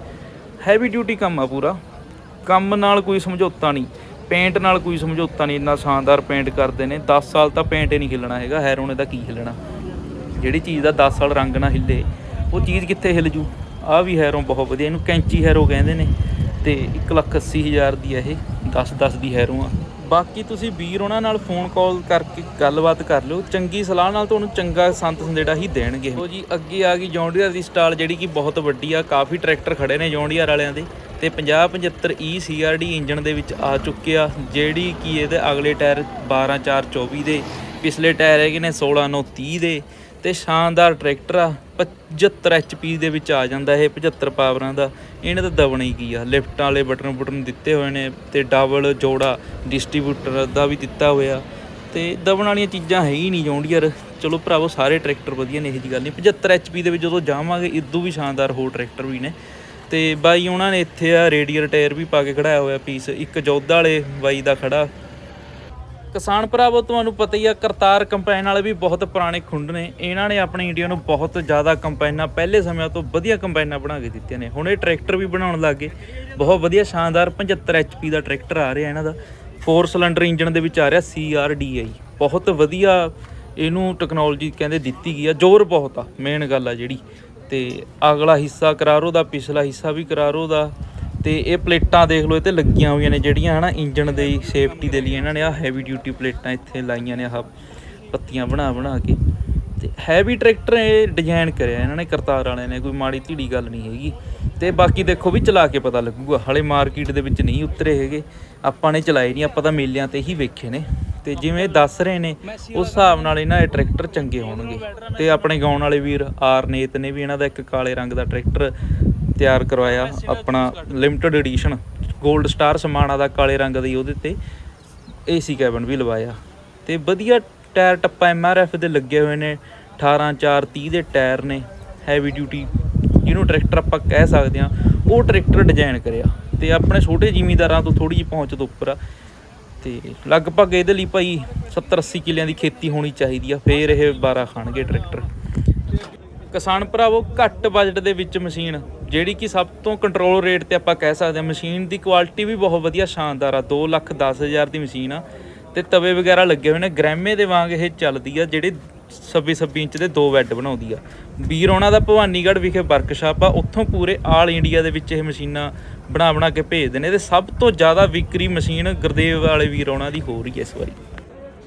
ਹੈਵੀ ਡਿਊਟੀ ਕੰਮ ਆ ਪੂਰਾ। ਕੰਮ ਨਾਲ ਕੋਈ ਸਮਝੌਤਾ ਨਹੀਂ ਪੇਂਟ ਨਾਲ ਕੋਈ ਸਮਝੌਤਾ ਨਹੀਂ, ਇੰਨਾ ਸ਼ਾਨਦਾਰ ਪੇਂਟ ਕਰਦੇ ਨੇ। 10 ਸਾਲ ਤਾਂ ਪੇਂਟ ਹੀ ਨਹੀਂ ਹਿੱਲਣਾ ਹੈਗਾ, ਹੈਰੋਂ ਨੇ ਤਾਂ ਕੀ ਹਿੱਲਣਾ? ਜਿਹੜੀ ਚੀਜ਼ ਦਾ 10 ਸਾਲ ਰੰਗ ਨਾ ਹਿੱਲੇ, ਉਹ ਚੀਜ਼ ਕਿੱਥੇ ਹਿੱਲ ਜੂ? ਆ ਵੀ ਹੈਰੋਂ ਬਹੁਤ ਵਧੀਆ, ਇਹਨੂੰ ਕੈਂਚੀ ਹੈਰੋ ਕਹਿੰਦੇ ਨੇ। ਤੇ 180000 ਦੀ ਆ ਇਹ 10 10 ਦੀ ਹੈਰੋ ਆ। ਬਾਕੀ ਤੁਸੀਂ ਵੀਰ ਉਹਨਾਂ ਨਾਲ ਫੋਨ ਕਾਲ ਕਰਕੇ ਗੱਲਬਾਤ ਕਰ ਲਿਓ, ਚੰਗੀ ਸਲਾਹ ਨਾਲ ਤੁਹਾਨੂੰ ਚੰਗਾ ਸੰਤ ਸੰਦੇੜਾ ਹੀ ਦੇਣਗੇ। ਉਹ ਜੀ, ਅੱਗੇ ਆ ਗਈ ਜੌਂਡੀਅਰ ਦੀ ਸਟਾਲ, ਜਿਹੜੀ ਕਿ ਬਹੁਤ ਵੱਡੀ ਆ, ਕਾਫੀ ਟਰੈਕਟਰ ਖੜੇ ਨੇ ਜੌਂਡੀਅਰ ਵਾਲਿਆਂ ਦੇ ਤੇ 50 75 E CRD ਇੰਜਨ ਦੇ ਵਿੱਚ ਆ ਚੁੱਕੇ ਆ, ਜਿਹੜੀ ਕਿ ਇਹਦੇ ਅਗਲੇ ਟਾਇਰ 12 4 24 ਦੇ, ਪਿਛਲੇ ਟਾਇਰ ਹੈਗੇ ਨੇ 16 9 30 ਦੇ। ਤੇ ਸ਼ਾਨਦਾਰ ਟਰੈਕਟਰ ਆ 75 HP ਦੇ ਵਿੱਚ ਆ ਜਾਂਦਾ ਇਹ 75 ਪਾਵਰਾਂ ਦਾ। ਇਹਨੇ ਤਾਂ ਦਬਣਾ ਹੀ ਕੀ ਆ, ਲਿਫਟਾਂ ਵਾਲੇ ਬਟਨ ਬਟਨ ਦਿੱਤੇ ਹੋਏ ਨੇ ਤੇ ਡਬਲ ਜੋੜਾ ਡਿਸਟ੍ਰੀਬਿਊਟਰ ਦਾ ਵੀ ਦਿੱਤਾ ਹੋਇਆ। ਤੇ ਦਬਣ ਵਾਲੀਆਂ ਚੀਜ਼ਾਂ ਹੈ ਹੀ ਨਹੀਂ ਜੌਂਡੀਅਰ। ਚਲੋ ਭਰਾਵੋ, ਸਾਰੇ ਟਰੈਕਟਰ ਵਧੀਆ ਨੇ, ਇਹੋ ਜੀ ਗੱਲ ਨਹੀਂ। 75 HP ਦੇ ਵਿੱਚ ਜਦੋਂ ਜਾਵਾਂਗੇ, ਇਦੋਂ ਵੀ ਸ਼ਾਨਦਾਰ ਹੋਰ ਟਰੈਕਟਰ ਵੀ ਨੇ। ਤੇ ਬਾਈ, ਉਹਨਾਂ ਨੇ ਇੱਥੇ ਆ ਰੇਡੀਅਰ ਟਾਇਰ ਵੀ ਪਾ ਕੇ ਖੜਾਇਆ ਹੋਇਆ ਪੀਸ ਇੱਕ ਜੋਧਾ ਵਾਲੇ ਬਾਈ ਦਾ ਖੜਾ। ਕਿਸਾਨ ਭਰਾਵੋ, ਤੁਹਾਨੂੰ ਪਤਾ ਹੀ ਆ, ਕਰਤਾਰ ਕੰਪਾਈਨ ਵਾਲੇ ਵੀ ਬਹੁਤ ਪੁਰਾਣੇ ਖੁੰਡ ਨੇ। ਇਹਨਾਂ ਨੇ ਆਪਣੇ ਇੰਡੀਆ ਨੂੰ ਬਹੁਤ ਜ਼ਿਆਦਾ ਕੰਪਾਈਨਾਂ ਪਹਿਲੇ ਸਮਿਆਂ ਤੋਂ ਵਧੀਆ ਕੰਪਾਈਨਾਂ ਬਣਾ ਕੇ ਦਿੱਤੀਆਂ ਨੇ। ਹੁਣ ਇਹ ਟਰੈਕਟਰ ਵੀ ਬਣਾਉਣ ਲੱਗ ਗਏ। ਬਹੁਤ ਵਧੀਆ ਸ਼ਾਨਦਾਰ 75 HP ਦਾ ਟਰੈਕਟਰ ਆ ਰਿਹਾ ਇਹਨਾਂ ਦਾ। 4 ਸਿਲੰਡਰ ਇੰਜਨ ਦੇ ਵਿੱਚ ਆ ਰਿਹਾ CRDI ਬਹੁਤ ਵਧੀਆ ਇਹਨੂੰ ਟੈਕਨੋਲੋਜੀ ਕਹਿੰਦੇ ਦਿੱਤੀ ਗਈ ਆ। ਜ਼ੋਰ ਬਹੁਤ ਆ ਮੇਨ ਗੱਲ ਆ ਜਿਹੜੀ। ਤੇ ਅਗਲਾ ਹਿੱਸਾ ਕਰਾਰੋ ਦਾ, ਪਿਛਲਾ ਹਿੱਸਾ ਵੀ ਕਰਾਰੋ ਦਾ। ਤੇ ਇਹ ਪਲੇਟਾਂ ਦੇਖ ਲਓ, ਇਹ ਤੇ ਲੱਗੀਆਂ ਹੋਈਆਂ ਨੇ ਜਿਹੜੀਆਂ, ਹਨਾ ਇੰਜਨ ਦੇ ਸੇਫਟੀ ਦੇ ਲਈ, ਇਹਨਾਂ ਨੇ ਆ ਹੈਵੀ ਡਿਊਟੀ ਪਲੇਟਾਂ ਇੱਥੇ ਲਾਈਆਂ ਨੇ, ਆਹ ਪੱਤੀਆਂ ਬਣਾ ਬਣਾ ਕੇ। ਤੇ ਹੈਵੀ ਟਰੈਕਟਰ ਇਹ ਡਿਜ਼ਾਈਨ ਕਰਿਆ, ਇਹਨਾਂ ਨੇ ਕਰਤਾਰ ਵਾਲਿਆਂ ਨੇ, ਕੋਈ ਮਾੜੀ ਧੀੜੀ ਗੱਲ ਨਹੀਂ ਹੈਗੀ। ਤੇ ਬਾਕੀ ਦੇਖੋ ਵੀ ਚਲਾ ਕੇ ਪਤਾ ਲੱਗੂਗਾ, ਹਲੇ ਮਾਰਕੀਟ ਦੇ ਵਿੱਚ ਨਹੀਂ ਉਤਰੇ ਹੈਗੇ, ਆਪਾਂ ਨੇ ਚਲਾਏ ਨਹੀਂ, ਆਪਾਂ ਤਾਂ ਮੇਲਿਆਂ ਤੇ ਹੀ ਵੇਖੇ ਨੇ। ਤੇ ਜਿਵੇਂ ਇਹ ਦੱਸ ਰਹੇ ਨੇ, ਉਸ ਹਿਸਾਬ ਨਾਲ ਇਹਨਾਂ ਦੇ ਟਰੈਕਟਰ ਚੰਗੇ ਹੋਣਗੇ। ਤੇ ਆਪਣੇ ਗਾਉਣ ਵਾਲੇ ਵੀਰ ਆਰਨੇਤ ਨੇ ਵੀ, ਇਹਨਾਂ ਦਾ ਇੱਕ ਕਾਲੇ ਰੰਗ ਦਾ ਟਰੈਕਟਰ ਤਿਆਰ ਕਰਵਾਇਆ ਆਪਣਾ ਲਿਮਟਿਡ ਐਡੀਸ਼ਨ 골ਡ ਸਟਾਰ ਸਮਾਣਾ ਦਾ ਕਾਲੇ ਰੰਗ ਦੀ ਉਹਦੇ ਤੇ ਏਸੀ ਕੈਬਨ ਵੀ ਲਵਾਇਆ। ਤੇ ਵਧੀਆ ਟਾਇਰ ਟੱਪਾ ਐਮਆਰਐਫ ਦੇ ਲੱਗੇ ਹੋਏ ਨੇ 18 4 30 ਦੇ ਟਾਇਰ ਨੇ ਹੈਵੀ ਡਿਊਟੀ ਜਿਹਨੂੰ ਟਰੈਕਟਰ ਆਪਾਂ ਕਹਿ ਸਕਦੇ ਆ ਉਹ ਟਰੈਕਟਰ ਡਿਜ਼ਾਈਨ ਕਰਿਆ। ਤੇ ਆਪਣੇ ਛੋਟੇ ਜ਼ਿਮੀਂਦਾਰਾਂ ਤੋਂ ਥੋੜੀ ਜਿਹੀ ਪਹੁੰਚ ਤੋਂ ਉੱਪਰ ਆ। ਤੇ ਲਗਭਗ ਇਹਦੇ ਲਈ ਭਾਈ 70 80 ਕਿੱਲਿਆਂ ਦੀ ਖੇਤੀ ਹੋਣੀ ਚਾਹੀਦੀ ਆ, ਫੇਰ ਇਹ 12 ਖਾਣਗੇ ਟਰੈਕਟਰ ਕਿਸਾਨ ਭਰਾਵੋ, ਘੱਟ ਬਜਟ ਦੇ ਵਿੱਚ ਮਸ਼ੀਨ, ਜਿਹੜੀ ਕਿ ਸਭ ਤੋਂ ਕੰਟਰੋਲ ਰੇਟ ਤੇ ਆਪਾਂ ਕਹਿ ਸਕਦੇ ਹਾਂ, ਮਸ਼ੀਨ ਦੀ ਕੁਆਲਿਟੀ ਵੀ ਬਹੁਤ ਵਧੀਆ, ਸ਼ਾਨਦਾਰ ਆ। 2 ਲੱਖ 10 ਹਜ਼ਾਰ ਦੀ ਮਸ਼ੀਨ ਆ ਤੇ ਤਵੇ ਵਗੈਰਾ ਲੱਗੇ ਹੋਏ ਨੇ। ਗ੍ਰੈਮੇ ਦੇ ਵਾਂਗ ਇਹ ਚੱਲਦੀ ਆ, ਜਿਹੜੇ 26 26 ਇੰਚ ਦੇ ਦੋ ਬੈੱਡ ਬਣਾਉਂਦੀ ਆ। ਵੀਰ ਉਹਨਾਂ ਦਾ ਭਵਾਨੀਗੜ੍ਹ ਵਿਖੇ ਵਰਕਸ਼ਾਪ ਆ, ਉੱਥੋਂ ਪੂਰੇ ਆਲ ਇੰਡੀਆ ਦੇ ਵਿੱਚ ਇਹ ਮਸ਼ੀਨਾਂ ਬਣਾ ਬਣਾ ਕੇ ਭੇਜਦੇ ਨੇ ਤੇ ਸਭ ਤੋਂ ਜ਼ਿਆਦਾ ਵਿਕਰੀ ਮਸ਼ੀਨ ਗੁਰਦੇਵ ਵਾਲੇ ਵੀਰ ਉਹਨਾਂ ਦੀ ਹੋ ਰਹੀ ਹੈ ਇਸ ਵਾਰੀ।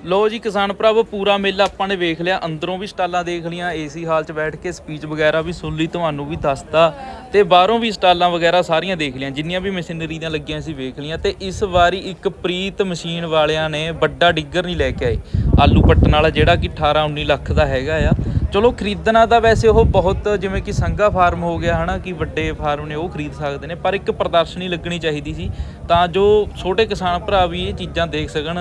ਲੋ ਜੀ ਕਿਸਾਨ ਭਰਾਵੋ ਪੂਰਾ ਮੇਲਾ ਆਪਾਂ ਨੇ ਵੇਖ ਲਿਆ। ਅੰਦਰੋਂ ਵੀ ਸਟਾਲਾਂ ਦੇਖ ਲੀਆਂ ਏਸੀ ਹਾਲ 'ਚ ਬੈਠ ਕੇ ਸਪੀਚ ਵਗੈਰਾ ਵੀ ਸੁਣ ਲਈ, ਤੁਹਾਨੂੰ ਵੀ ਦੱਸਤਾ। ਤੇ ਬਾਹਰੋਂ ਵੀ ਸਟਾਲਾਂ ਵਗੈਰਾ ਸਾਰੀਆਂ ਦੇਖ ਲੀਆਂ ਜਿੰਨੀਆਂ ਵੀ ਮਸ਼ੀਨਰੀ ਦੀਆਂ ਲੱਗੀਆਂ ਸੀ ਵੇਖ ਲੀਆਂ ਤੇ ਇਸ ਵਾਰੀ ਇੱਕ ਪ੍ਰੀਤ ਮਸ਼ੀਨ ਵਾਲਿਆਂ ਨੇ ਵੱਡਾ ਡਿੱਗਰ ਨਹੀਂ ਲੈ ਕੇ ਆਏ। ਆਲੂ ਪੱਟਣ ਵਾਲਾ ਜਿਹੜਾ ਕਿ 18 19 ਲੱਖ ਦਾ ਹੈਗਾ ਆ। ਚਲੋ ਖਰੀਦਣਾ ਤਾਂ ਵੈਸੇ ਉਹ ਬਹੁਤ ਜਿਵੇਂ ਕਿ ਸੰਘਾ ਫਾਰਮ ਹੋ ਗਿਆ ਹਨਾ, ਕਿ ਵੱਡੇ ਫਾਰਮ ਨੇ ਉਹ ਖਰੀਦ ਸਕਦੇ ਨੇ, ਪਰ ਇੱਕ ਪ੍ਰਦਰਸ਼ਨੀ ਲੱਗਣੀ ਚਾਹੀਦੀ ਸੀ ਤਾਂ ਜੋ ਛੋਟੇ ਕਿਸਾਨ ਭਰਾ ਵੀ ਇਹ ਚੀਜ਼ਾਂ ਦੇਖ ਸਕਣ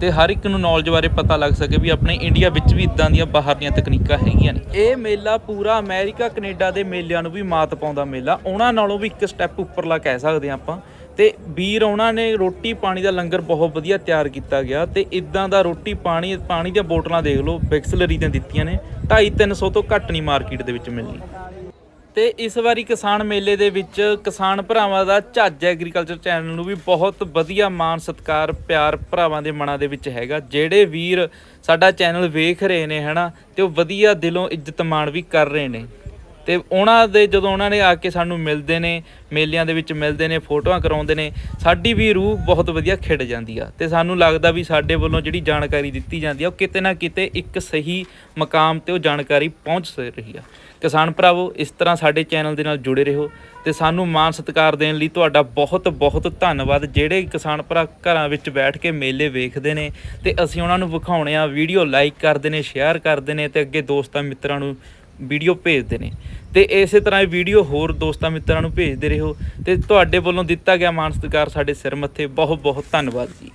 ਤੇ ਹਰ ਇੱਕ ਨੂੰ ਨੌਲੇਜ ਬਾਰੇ ਪਤਾ ਲੱਗ ਸਕੇ ਵੀ ਆਪਣੇ ਇੰਡੀਆ ਵਿੱਚ ਵੀ ਇਦਾਂ ਦੀਆਂ ਬਾਹਰ ਦੀਆਂ ਤਕਨੀਕਾਂ ਹੈਗੀਆਂ ਨੇ। ਇਹ ਮੇਲਾ ਪੂਰਾ ਅਮਰੀਕਾ, ਕੈਨੇਡਾ ਦੇ ਮੇਲਿਆਂ ਨੂੰ ਵੀ ਮਾਤ ਪਾਉਂਦਾ ਮੇਲਾ, ਉਹਨਾਂ ਨਾਲੋਂ ਵੀ ਇੱਕ ਸਟੈਪ ਉੱਪਰਲਾ ਕਹਿ ਸਕਦੇ ਹਾਂ ਆਪਾਂ। ਤੇ ਵੀਰ ਉਹਨਾਂ ਨੇ ਰੋਟੀ ਪਾਣੀ ਦਾ ਲੰਗਰ ਬਹੁਤ ਵਧੀਆ ਤਿਆਰ ਕੀਤਾ ਗਿਆ ਤੇ ਇਦਾਂ ਦਾ ਰੋਟੀ ਪਾਣੀ ਪਾਣੀ ਦੀਆਂ ਬੋਟਲਾਂ ਦੇਖ ਲਓ, ਬਿਕਸਲਰੀ ਦੀਆਂ ਦਿੱਤੀਆਂ ਨੇ 2.5 300 ਤੋਂ ਘੱਟ ਨਹੀਂ ਮਾਰਕੀਟ ਦੇ ਵਿੱਚ ਮਿਲਣੀ। ਤੇ ਇਸ ਵਾਰੀ ਕਿਸਾਨ ਮੇਲੇ ਦੇ ਵਿੱਚ ਕਿਸਾਨ ਭਰਾਵਾਂ ਦਾ ਝੱਜ ਐਗਰੀਕਲਚਰ ਚੈਨਲ ਨੂੰ ਵੀ ਬਹੁਤ ਵਧੀਆ ਮਾਣ, ਸਤਿਕਾਰ, ਪਿਆਰ ਭਰਾਵਾਂ ਦੇ ਮਨਾਂ ਦੇ ਵਿੱਚ ਹੈਗਾ, ਜਿਹੜੇ ਵੀਰ ਸਾਡਾ ਚੈਨਲ ਵੇਖ ਰਹੇ ਨੇ, ਹਨਾ, ਤੇ ਉਹ ਵਧੀਆ ਦਿਲੋਂ ਇੱਜ਼ਤ ਮਾਣ ਵੀ ਕਰ ਰਹੇ ਨੇ। ਤੇ ਉਹਨਾਂ ਦੇ ਜਦੋਂ ਉਹਨਾਂ ਨੇ ਆ ਕੇ ਸਾਨੂੰ ਮਿਲਦੇ ਨੇ, ਮੇਲਿਆਂ ਦੇ ਵਿੱਚ ਮਿਲਦੇ ਨੇ, ਫੋਟੋਆਂ ਕਰਾਉਂਦੇ ਨੇ, ਸਾਡੀ ਵੀ ਰੂਹ ਬਹੁਤ ਵਧੀਆ ਖਿੜ ਜਾਂਦੀ ਆ ਤੇ ਸਾਨੂੰ ਲੱਗਦਾ ਵੀ ਸਾਡੇ ਵੱਲੋਂ ਜਿਹੜੀ ਜਾਣਕਾਰੀ ਦਿੱਤੀ ਜਾਂਦੀ ਆ, ਉਹ ਕਿਤੇ ਨਾ ਕਿਤੇ ਇੱਕ ਸਹੀ ਮਕਾਮ ਤੇ ਉਹ ਜਾਣਕਾਰੀ ਪਹੁੰਚ ਰਹੀ ਆ। ਕਿਸਾਨ ਭਰਾਵੋ, ਇਸ ਤਰ੍ਹਾਂ ਸਾਡੇ ਚੈਨਲ ਦੇ ਨਾਲ ਜੁੜੇ ਰਹੋ ਤੇ ਸਾਨੂੰ ਮਾਣ ਸਤਿਕਾਰ ਦੇਣ ਲਈ ਤੁਹਾਡਾ ਬਹੁਤ ਬਹੁਤ ਧੰਨਵਾਦ। ਜਿਹੜੇ ਕਿਸਾਨ ਭਰਾ ਘਰਾਂ ਵਿੱਚ ਬੈਠ ਕੇ ਮੇਲੇ ਵੇਖਦੇ ਨੇ ਤੇ ਅਸੀਂ ਉਹਨਾਂ ਨੂੰ ਵਿਖਾਉਣੇ ਆ, ਵੀਡੀਓ ਲਾਈਕ ਕਰਦੇ ਨੇ, ਸ਼ੇਅਰ ਕਰਦੇ ਨੇ ਤੇ ਅੱਗੇ ਦੋਸਤਾਂ ਮਿੱਤਰਾਂ ਨੂੰ ਵੀਡੀਓ ਭੇਜਦੇ ਨੇ। ਤੇ ਇਸੇ ਤਰ੍ਹਾਂ ਇਹ ਵੀਡੀਓ ਹੋਰ ਦੋਸਤਾਂ ਮਿੱਤਰਾਂ ਨੂੰ ਭੇਜਦੇ ਰਹੋ। ਤੇ ਤੁਹਾਡੇ ਵੱਲੋਂ ਦਿੱਤਾ ਗਿਆ ਮਾਣ ਸਤਿਕਾਰ ਸਾਡੇ ਸਿਰ ਮੱਥੇ। ਬਹੁਤ ਬਹੁਤ ਧੰਨਵਾਦ ਜੀ।